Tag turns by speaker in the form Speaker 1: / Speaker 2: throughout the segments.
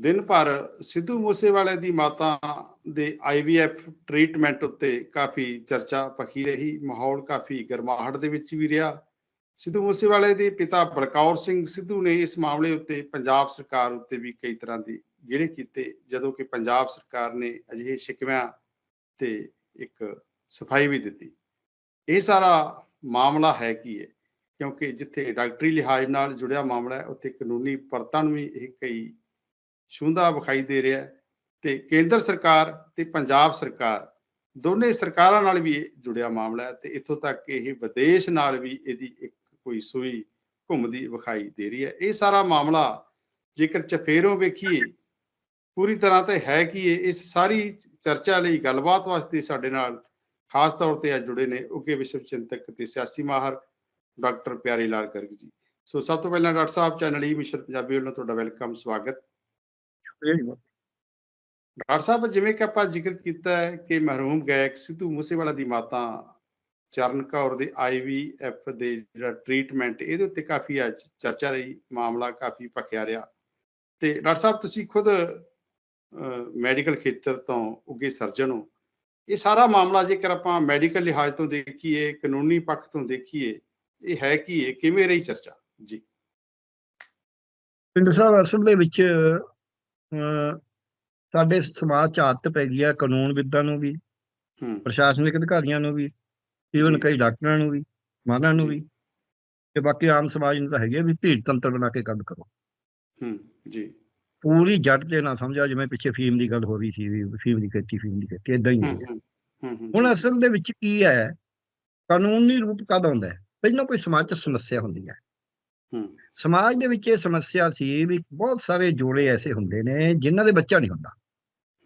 Speaker 1: ਦਿਨ ਭਰ ਸਿੱਧੂ ਮੂਸੇਵਾਲੇ ਦੀ ਮਾਤਾ ਦੇ ਆਈਵੀਐਫ ਟ੍ਰੀਟਮੈਂਟ ਉੱਤੇ ਕਾਫੀ ਚਰਚਾ ਪਖੀ ਰਹੀ, ਮਾਹੌਲ ਕਾਫੀ ਗਰਮਾਹਟ ਦੇ ਵਿੱਚ ਵੀ ਰਿਹਾ। ਸਿੱਧੂ ਮੂਸੇਵਾਲੇ ਦੇ ਪਿਤਾ ਬਲਕੌਰ ਸਿੰਘ ਸਿੱਧੂ ਨੇ ਇਸ ਮਾਮਲੇ ਉੱਤੇ ਪੰਜਾਬ ਸਰਕਾਰ ਉੱਤੇ ਵੀ ਕਈ ਤਰ੍ਹਾਂ ਦੀ ਜਿਹੜੇ ਕੀਤੇ, ਜਦੋਂ ਕਿ ਪੰਜਾਬ ਸਰਕਾਰ ਨੇ ਅਜਿਹੇ ਸ਼ਿਕਵਿਆਂ ਤੇ ਇੱਕ ਸਫ਼ਾਈ ਵੀ ਦਿੱਤੀ। ਇਹ ਸਾਰਾ ਮਾਮਲਾ ਹੈ ਕੀ ਹੈ? ਕਿਉਂਕਿ ਜਿੱਥੇ ਡਾਕਟਰੀ ਲਿਹਾਜ਼ ਨਾਲ ਜੁੜਿਆ ਮਾਮਲਾ ਹੈ, ਉੱਥੇ ਕਾਨੂੰਨੀ ਪਰਤਾਂ ਨੂੰ ਵੀ ਇਹ ਕਈ ਛੂੰਦਾ ਵਿਖਾਈ ਦੇ ਰਿਹਾ ਹੈ ਤੇ ਕੇਂਦਰ ਸਰਕਾਰ ਤੇ ਪੰਜਾਬ ਸਰਕਾਰ ਦੋਨੇ ਸਰਕਾਰਾਂ ਨਾਲ ਵੀ ਇਹ ਜੁੜਿਆ ਮਾਮਲਾ ਹੈ ਤੇ ਇੱਥੋਂ ਤੱਕ ਕਿ ਇਹ ਵਿਦੇਸ਼ ਨਾਲ ਵੀ ਇਹਦੀ ਇੱਕ ਕੋਈ ਸੂਈ ਘੁੰਮਦੀ ਵਿਖਾਈ ਦੇ ਰਹੀ ਹੈ। ਇਹ ਸਾਰਾ ਮਾਮਲਾ ਜੇਕਰ ਚਫੇਰੋਂ ਵੇਖੀਏ, ਪੂਰੀ ਤਰ੍ਹਾਂ ਤੇ ਹੈ ਕਿ ਇਹ? ਇਸ ਸਾਰੀ ਚਰਚਾ ਲਈ ਗੱਲਬਾਤ ਵਾਸਤੇ ਸਾਡੇ ਨਾਲ ਖਾਸ ਤੌਰ ਤੇ ਅੱਜ ਜੁੜੇ ਨੇ ਉੱਗੇ ਵਿਸ਼ਵ ਚਿੰਤਕ ਤੇ ਸਿਆਸੀ ਮਾਹਰ ਡਾਕਟਰ ਪਿਆਰੇ ਲਾਲ ਗਰਗ ਜੀ। ਸੋ ਸਭ ਤੋਂ ਪਹਿਲਾਂ doctor sahib, channel E mission Punjabi ਵੱਲੋਂ ਤੁਹਾਡਾ ਵੈਲਕਮ, ਸਵਾਗਤ। ਡਾਕਟਰ ਸਾਹਿਬ, ਜਿਵੇਂ ਕਿ ਆਪਾਂ ਜ਼ਿਕਰ ਕੀਤਾ ਹੈ ਕਿ ਮਰਹੂਮ ਗਾਇਕ ਸਿੱਧੂ ਮੂਸੇਵਾਲਾ ਦੀ ਮਾਤਾ ਚਰਨ ਕੌਰ ਦੇ ਆਈਵੀਐਫ ਦੇ ਜਿਹੜਾ ਟ੍ਰੀਟਮੈਂਟ ਇਹਦੇ ਉੱਤੇ ਕਾਫੀ ਅੱਜ ਚਰਚਾ ਰਹੀ, ਮਾਮਲਾ ਕਾਫੀ ਭਖਿਆ ਰਿਹਾ। ਤੇ ਡਾਕਟਰ ਸਾਹਿਬ, ਤੁਸੀਂ ਖੁਦ ਮੈਡੀਕਲ ਖੇਤਰ ਤੋਂ ਉੱਗੇ ਸਰਜਨ ਹੋ। ਇਹ ਸਾਰਾ ਮਾਮਲਾ ਜੇਕਰ ਆਪਾਂ ਮੈਡੀਕਲ ਲਿਹਾਜ਼ ਤੋਂ ਦੇਖੀਏ, ਕਾਨੂੰਨੀ ਪੱਖ ਤੋਂ ਦੇਖੀਏ, ਇਹ ਹੈ ਕੀ, ਇਹ ਕਿਵੇਂ ਰਹੀ ਚਰਚਾ? ਜੀ।
Speaker 2: ਪਿੰਡ ਸਾਹਿਬ ਅਸਲ ਦੇ ਵਿੱਚ ਸਾਡੇ ਸਮਾਜ ਚ ਆਦਤ ਪੈ ਗਈ ਹੈ ਕਾਨੂੰਨ ਵਿਦਾਂ ਨੂੰ ਵੀ
Speaker 1: ਹੂੰ।
Speaker 2: ਪ੍ਰਸ਼ਾਸਨਿਕ ਅਧਿਕਾਰੀਆਂ ਨੂੰ ਵੀ ਈਵਨ। ਕਈ ਡਾਕਟਰਾਂ ਨੂੰ ਵੀ ਮਾਨਾਂ ਨੂੰ। ਵੀ ਤੇ ਬਾਕੀ ਆਮ ਸਮਾਜ ਨੂੰ ਤਾਂ ਹੈਗੇ ਵੀ ਭੀੜ ਤੰਤਰ ਬਣਾ ਕੇ ਕੰਮ ਕਰੋ।
Speaker 1: ਹੂੰ ਜੀ।
Speaker 2: ਪੂਰੀ ਜੱਟ ਤੇ ਨਾ ਸਮਝਿਆ ਜਿਵੇਂ ਪਿੱਛੇ ਫੀਮ ਦੀ ਗੱਲ ਹੋ ਰਹੀ ਸੀ ਵੀ ਫੀਮ ਦੀ ਖੇਤੀ ਫੀਮ ਦੀ ਖੇਤੀ ਇਦਾਂ ਹੀ ਹੁਣ ਅਸਲ ਦੇ ਵਿੱਚ ਕੀ ਹੈ ਕਾਨੂੰਨੀ ਰੂਪ ਕਦ ਆਉਂਦਾ ਹੈ? ਪਹਿਲਾਂ ਕੋਈ ਸਮਾਜ 'ਚ ਸਮੱਸਿਆ ਹੁੰਦੀ ਹੂੰ। ਸਮਾਜ ਦੇ ਵਿੱਚ ਇਹ ਸਮੱਸਿਆ ਸੀ ਵੀ ਬਹੁਤ ਸਾਰੇ ਜੋੜੇ ਐਸੇ ਹੁੰਦੇ ਨੇ ਜਿਨ੍ਹਾਂ ਦੇ ਬੱਚਾ ਨਹੀਂ ਹੁੰਦਾ।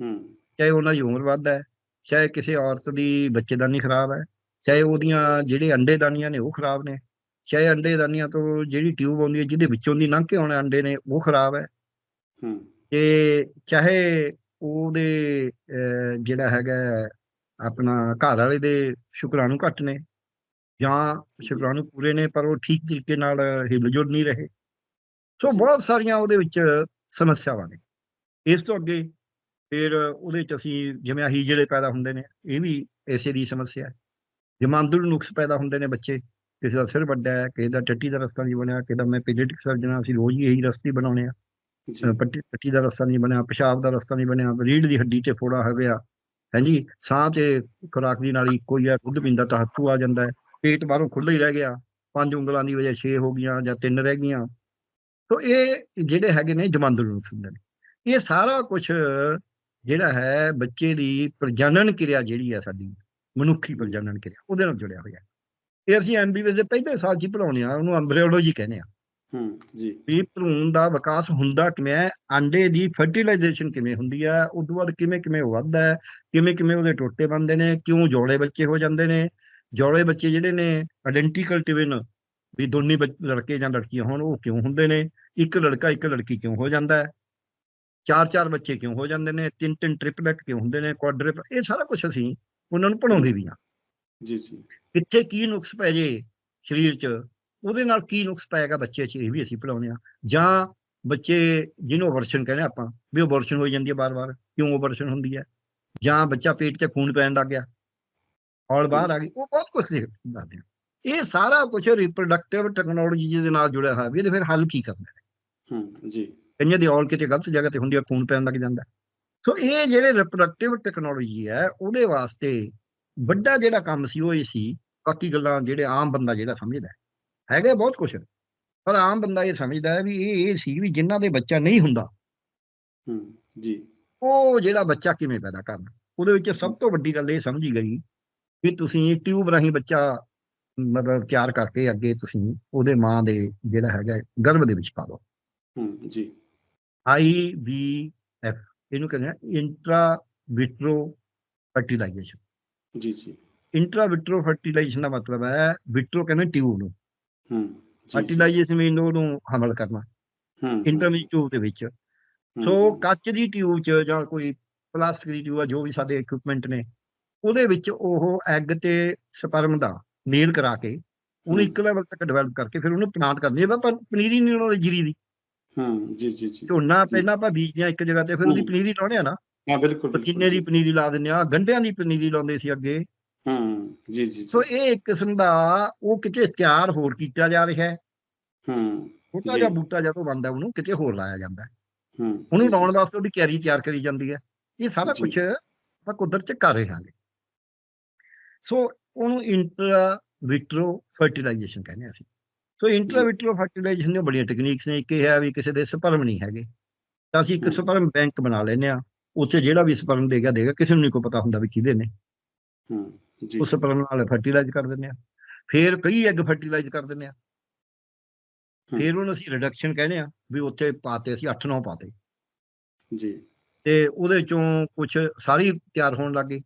Speaker 1: ਹੂੰ।
Speaker 2: ਚਾਹੇ ਉਹਨਾਂ ਦੀ ਉਮਰ ਵੱਧ ਹੈ ਚਾਹੇ ਕਿਸੇ ਔਰਤ ਦੀ ਬੱਚੇਦਾਨੀ ਖਰਾਬ ਹੈ ਚਾਹੇ ਉਹਦੀਆਂ ਜਿਹੜੇ ਅੰਡੇਦਾਨੀਆਂ ਨੇ ਉਹ ਖਰਾਬ ਨੇ ਚਾਹੇ ਅੰਡੇਦਾਨੀਆਂ ਤੋਂ ਜਿਹੜੀ ਟਿਊਬ ਆਉਂਦੀ ਹੈ ਜਿਹਦੇ ਵਿੱਚੋਂ ਦੀ ਲੰਘ ਕੇ ਆਉਣੇ ਅੰਡੇ ਨੇ ਉਹ ਖਰਾਬ ਹੈ।
Speaker 1: ਹੂੰ।
Speaker 2: ਤੇ ਚਾਹੇ ਉਹਦੇ ਜਿਹੜਾ ਹੈਗਾ ਆਪਣਾ ਘਰ ਵਾਲੇ ਦੇ ਸ਼ੁਕਰਾਣੂ ਘੱਟ ਨੇ ਜਾਂ ਸ਼ੁਕਰਾਣੂ ਪੂਰੇ ਨੇ ਪਰ ਉਹ ਠੀਕ ਤਰੀਕੇ ਨਾਲ ਹਿੱਲ ਜੁਲ ਨਹੀਂ ਰਹੇ। ਸੋ ਬਹੁਤ ਸਾਰੀਆਂ ਉਹਦੇ ਵਿੱਚ ਸਮੱਸਿਆਵਾਂ ਨੇ। ਇਸ ਤੋਂ ਅੱਗੇ ਫਿਰ ਉਹਦੇ ਚ ਅਸੀਂ ਜਿਵੇਂ ਆਹੀ ਜਿਹੜੇ ਪੈਦਾ ਹੁੰਦੇ ਨੇ ਇਹ ਵੀ ਐਸੇ ਦੀ ਸਮੱਸਿਆ ਹੈ। ਜਮਾਂਦਰੂ ਨੁਕਸ ਪੈਦਾ ਹੁੰਦੇ ਨੇ ਬੱਚੇ। ਕਿਸੇ ਦਾ ਸਿਰ ਵੱਡਾ ਹੈ ਕਿਸੇ ਦਾ ਟੱਟੀ ਦਾ ਰਸਤਾ ਨਹੀਂ ਬਣਿਆ ਕਿਸੇ ਦਾ ਮੈਂ ਪੀਡੀਆਟ੍ਰਿਕ ਸਰਜਨ ਅਸੀਂ ਰੋਜ਼ ਹੀ ਇਹੀ ਰਸਤੇ ਬਣਾਉਣੇ ਆ ਪੱਟੀ ਪੱਟੀ ਦਾ ਰਸਤਾ ਨਹੀਂ ਬਣਿਆ ਪਿਸ਼ਾਬ ਦਾ ਰਸਤਾ ਨਹੀਂ ਬਣਿਆ ਰੀੜ ਦੀ ਹੱਡੀ 'ਚ ਫੋੜਾ ਹੋ ਗਿਆ ਹਾਂਜੀ ਸਾਹ 'ਚ ਖੁਰਾਕ ਦੀ ਨਾਲੀ ਇੱਕੋ ਹੀ ਹੈ ਦੁੱਧ ਪੀਂਦਾ ਤਾਂ ਹੱਥੂ ਆ ਜਾਂਦਾ ਹੈ। ਪੇਟ ਬਾਹਰੋਂ ਖੁੱਲ੍ਹਾ ਹੀ ਰਹਿ ਗਿਆ। ਪੰਜ ਉਂਗਲਾਂ ਦੀ ਵਜ੍ਹਾ 6 ਹੋ ਗਈਆਂ ਜਾਂ ਤਿੰਨ ਰਹਿ ਗਈਆਂ। ਸੋ ਇਹ ਜਿਹੜੇ ਹੈਗੇ ਨੇ ਜਮਾਂਦਰੂ ਨੁਕਸ ਹੁੰਦੇ ਨੇ। ਇਹ ਸਾਰਾ ਕੁਝ ਜਿਹੜਾ ਹੈ ਬੱਚੇ ਦੀ ਪ੍ਰਜਨਨ ਕਿਰਿਆ ਜਿਹੜੀ ਹੈ ਸਾਡੀ ਮਨੁੱਖੀ ਪ੍ਰਜਨਨ ਕਿਰਿਆ ਉਹਦੇ ਨਾਲ ਜੁੜਿਆ ਹੋਇਆ। ਇਹ ਅਸੀਂ ਐਮਬੀਬੀਐਸ ਦੇ ਪਹਿਲੇ ਸਾਲ 'ਚ ਹੀ ਪੜਾਉਣੇ ਆ ਉਹਨੂੰ ਐਮਬ੍ਰੀਓਲੋਜੀ ਕਹਿੰਦੇ ਆ
Speaker 1: ਹੂੰ ਜੀ।
Speaker 2: ਵੀ ਭਰੂਣ ਦਾ ਵਿਕਾਸ ਹੁੰਦਾ ਕਿਵੇਂ ਹੈ ਅੰਡੇ ਦੀ ਫਰਟੀਲਾਈਜੇਸ਼ਨ ਕਿਵੇਂ ਹੁੰਦੀ ਹੈ ਉਸ ਤੋਂ ਬਾਅਦ ਕਿਵੇਂ ਕਿਵੇਂ ਵੱਧਦਾ ਹੈ ਕਿਵੇਂ ਕਿਵੇਂ ਉਹਦੇ ਟੋਟੇ ਬਣਦੇ ਨੇ ਕਿਉਂ ਜੋੜੇ ਬੱਚੇ ਹੋ ਜਾਂਦੇ ਨੇ ਜੋੜੇ ਬੱਚੇ ਜਿਹੜੇ ਨੇ ਆਇਡੈਂਟੀਕਲ ਟਵਿਨ ਵੀ ਦੋਨੇ ਲੜਕੇ ਜਾਂ ਲੜਕੀਆਂ ਹੋਣ ਉਹ ਕਿਉਂ ਹੁੰਦੇ ਨੇ? ਇੱਕ ਲੜਕਾ ਇੱਕ ਲੜਕੀ ਕਿਉਂ ਹੋ ਜਾਂਦਾ ਹੈ? ਚਾਰ ਚਾਰ ਬੱਚੇ ਕਿਉਂ ਹੋ ਜਾਂਦੇ ਨੇ? ਤਿੰਨ ਤਿੰਨ ਟ੍ਰਿਪਲੇਟ ਕਿਉਂ ਹੁੰਦੇ ਨੇ? ਕੁਆਡ੍ਰਿਪ ਇਹ ਸਾਰਾ ਕੁਝ ਅਸੀਂ ਉਹਨਾਂ ਨੂੰ ਪੜਾਉਂਦੇ ਵੀ ਹਾਂ।
Speaker 1: ਜੀ ਜੀ।
Speaker 2: ਕਿੱਥੇ ਕੀ ਨੁਕਸ ਪੈ ਜੇ ਸਰੀਰ 'ਚ ਉਹਦੇ ਨਾਲ ਕੀ ਨੁਕਸ ਪਏਗਾ ਬੱਚੇ 'ਚ ਇਹ ਵੀ ਅਸੀਂ ਪੜਾਉਂਦੇ ਆ ਜਾਂ ਬੱਚੇ ਜਿਹਨੂੰ ਅਬਰਸ਼ਨ ਕਹਿੰਦੇ ਆਪਾਂ ਵੀ ਅਬਰਸ਼ਨ ਹੋ ਜਾਂਦੀ ਹੈ ਬਾਰ-ਬਾਰ ਕਿਉਂ ਅਬਰਸ਼ਨ ਹੁੰਦੀ ਹੈ? ਜਾਂ ਬੱਚਾ ਪੇਟ 'ਚ ਖੂਨ ਪੈਣ ਲੱਗ ਗਿਆ ਔਰ ਬਾਹਰ ਆ ਗਈ ਉਹ ਬਹੁਤ ਕੁਝ ਦੱਸਦੇ ਆ। ਇਹ ਸਾਰਾ ਕੁਝ ਰਿਪਰੋਡਕਟਿਵ ਟੈਕਨੋਲੋਜੀ ਦੇ ਨਾਲ ਜੁੜਿਆ ਹੋਇਆ ਵੀ ਇਹਦੇ ਫਿਰ ਹੱਲ ਕੀ ਕਰਨਾ ਹੈ?
Speaker 1: ਹੂੰ ਜੀ।
Speaker 2: ਕਈਆਂ ਦੀ ਔਲ ਕਿਤੇ ਗਲਤ ਜਗ੍ਹਾ ਤੇ ਹੁੰਦੀ ਹੈ ਖੂਨ ਪੈਣ ਲੱਗ ਜਾਂਦਾ। ਸੋ ਇਹ ਜਿਹੜੇ ਰਿਪਰੋਡਕਟਿਵ ਟੈਕਨੋਲੋਜੀ ਹੈ ਉਹਦੇ ਵਾਸਤੇ ਵੱਡਾ ਜਿਹੜਾ ਕੰਮ ਸੀ ਉਹ ਇਹ ਸੀ ਬਾਕੀ ਗੱਲਾਂ ਜਿਹੜੇ ਆਮ ਬੰਦਾ ਜਿਹੜਾ ਸਮਝਦਾ। ਹੈਗਾ ਬਹੁਤ ਕੁਝ ਪਰ ਆਮ ਬੰਦਾ ਇਹ ਸਮਝਦਾ ਹੈ ਵੀ ਇਹ ਇਹ ਸੀ ਵੀ ਜਿਨ੍ਹਾਂ ਦੇ ਬੱਚਾ ਨਹੀਂ ਹੁੰਦਾ।
Speaker 1: ਹੂੰ ਜੀ।
Speaker 2: ਉਹ ਜਿਹੜਾ ਬੱਚਾ ਕਿਵੇਂ ਪੈਦਾ ਕਰਨਾ? ਉਹਦੇ ਵਿੱਚ ਸਭ ਤੋਂ ਵੱਡੀ ਗੱਲ ਇਹ ਸਮਝੀ ਗਈ ਵੀ ਤੁਸੀਂ ਟਿਊਬ ਰਾਹੀਂ ਬੱਚਾ ਮਤਲਬ ਤਿਆਰ ਕਰਕੇ ਅੱਗੇ ਤੁਸੀਂ ਉਹਦੇ ਮਾਂ ਦੇ ਜਿਹੜਾ ਹੈਗਾ ਗਰਭ ਦੇ ਵਿੱਚ ਪਾ ਦਿਓ।
Speaker 1: ਹੂੰ ਜੀ।
Speaker 2: ਆਈ ਵੀ ਐਫ ਇਹਨੂੰ ਕਹਿੰਦੇ ਆ ਇੰਟਰਾ ਵਿਟਰੋ ਫਰਟੀਲਾਈਜੇਸ਼ਨ
Speaker 1: ਜੀ ਜੀ।
Speaker 2: ਇੰਟਰਾ ਵਿਟਰੋ ਫਰਟੀਲਾਈਜੇਸ਼ਨ ਦਾ ਮਤਲਬ ਹੈ ਵਿਟਰੋ ਕਹਿੰਦੇ ਟਿਊਬ ਨੂੰ।
Speaker 1: ਹੂੰ
Speaker 2: ਫਰਟੀਲਾਈਜੇਸ਼ਨ ਮੀਨ ਉਹਨੂੰ ਹਮਲ ਕਰਨਾ।
Speaker 1: ਹੂੰ
Speaker 2: ਇੰਟਰਾ ਵਿੱਚ ਟਿਊਬ ਦੇ ਵਿੱਚ। ਸੋ ਕੱਚ ਦੀ ਟਿਊਬ 'ਚ ਜਾਂ ਕੋਈ ਪਲਾਸਟਿਕ ਦੀ ਟਿਊਬ ਆ ਜੋ ਵੀ ਸਾਡੇ ਇਕਵਿਪਮੈਂਟ ਨੇ ਉਹਦੇ ਵਿੱਚ ਉਹ ਐਗ ਤੇ ਸਪਰਮ ਦਾ ਮੇਲ ਕਰਾ ਕੇ ਉਹਨੂੰ
Speaker 1: ਹੂੰ।
Speaker 2: ਇੱਕ ਲੈਵਲ ਤੱਕ ਡਿਵੈਲਪ ਕਰਕੇ ਫਿਰ ਉਹਨੂੰ ਪਲਾਂਟ ਕਰਨੀ ਹੈ ਪਰ ਪਨੀਰੀ ਨਹੀਂ ਉਹਨਾਂ ਦੀ ਜੀਰੀ ਦੀ
Speaker 1: ਹੂੰ ਜੀ ਜੀ ਜੀ
Speaker 2: ਝੋਨਾ ਪਹਿਲਾਂ ਆਪਾਂ ਬੀਜਦੇ ਆ ਇੱਕ ਜਗ੍ਹਾ ਤੇ ਫਿਰ ਉਹਦੀ
Speaker 1: ਹੂੰ।
Speaker 2: ਪਨੀਰੀ ਲਾਉਂਦੇ ਆ ਨਾ
Speaker 1: ਹਾਂ ਬਿਲਕੁਲ
Speaker 2: ਪਤੀਨੇ ਦੀ। ਪਨੀਰੀ ਲਾ ਦਿੰਦੇ ਆ ਗੰਢਿਆਂ ਦੀ ਪਨੀਰੀ ਲਾਉਂਦੇ ਸੀ ਅੱਗੇ
Speaker 1: ਹੂੰ ਜੀ ਜੀ
Speaker 2: ਸੋ ਇਹ ਇੱਕ ਕਿਸਮ ਦਾ ਉਹ ਕਿਤੇ ਤਿਆਰ ਹੋਰ ਕੀਤਾ ਜਾ ਰਿਹਾ ਹੈ
Speaker 1: ਹੂੰ
Speaker 2: ਛੋਟਾ
Speaker 1: ਜੀ।
Speaker 2: ਜਿਹਾ ਬੂਟਾ ਜਦੋਂ ਬਣਦਾ ਉਹਨੂੰ ਕਿਤੇ ਹੋਰ ਲਾਇਆ ਜਾਂਦਾ ਹੈ।
Speaker 1: ਹੂੰ
Speaker 2: ਉਹਨੂੰ ਲਾਉਣ ਵਾਸਤੇ ਉਹਦੀ ਕਿਆਰੀ ਤਿਆਰ ਕਰੀ ਜਾਂਦੀ ਹੈ ਇਹ ਸਾਰਾ। ਕੁਝ ਆਪਾਂ ਕੁਦਰਤ ਚ ਕਰ ਰਹੇ ਹਾਂਗੇ ਸੋ ਉਹਨੂੰ ਇੰਟਰਾ ਵਿਟਰੋ ਫਰਟੀਲਾਈਜੇਸ਼ਨ ਕਹਿੰਦੇ ਆ ਅਸੀਂ। ਸੋ ਇੰਟਰਾ। ਵਿਟਰੋ ਫਰਟੀਲਾਈਜੇਸ਼ਨ ਦੀਆਂ ਬੜੀਆਂ ਟੈਕਨੀਕਸ ਨੇ। ਇੱਕ ਇਹ ਹੈ ਵੀ ਕਿਸੇ ਦੇ ਸਪਰਮ ਨਹੀਂ ਹੈਗੇ। ਤਾਂ ਅਸੀਂ ਇੱਕ। ਸਪਰਮ ਬੈਂਕ ਬਣਾ ਲੈਂਦੇ ਆ ਉੱਥੇ ਜਿਹੜਾ ਵੀ ਸਪਰਮ ਦੇਗਾ ਦੇਗਾ। ਕਿਸੇ ਨੂੰ ਨਹੀਂ ਕੋਈ ਪਤਾ ਹੁੰਦਾ ਵੀ ਕਿਹਦੇ ਨੇ।
Speaker 1: ਹੂੰ ਜੀ।
Speaker 2: ਉਸ ਸਪਰਮ ਨਾਲ ਫਰਟੀਲਾਈਜ਼ ਕਰ ਦਿੰਦੇ ਆ ਫਿਰ ਕਈ ਐਗ ਫਰਟੀਲਾਈਜ਼ ਕਰ ਦਿੰਦੇ ਆ। ਫਿਰ ਉਹਨੂੰ ਅਸੀਂ ਰਿਡਕਸ਼ਨ ਕਹਿੰਦੇ ਆ ਵੀ ਉੱਥੇ ਪਾਤੇ ਅਸੀਂ 8-9 ਪਾਤੇ।
Speaker 1: ਜੀ।
Speaker 2: ਤੇ ਉਹਦੇ ਚੋਂ ਕੁਝ ਸਾਰੀ ਤਿਆਰ ਹੋਣ ਲੱਗੇ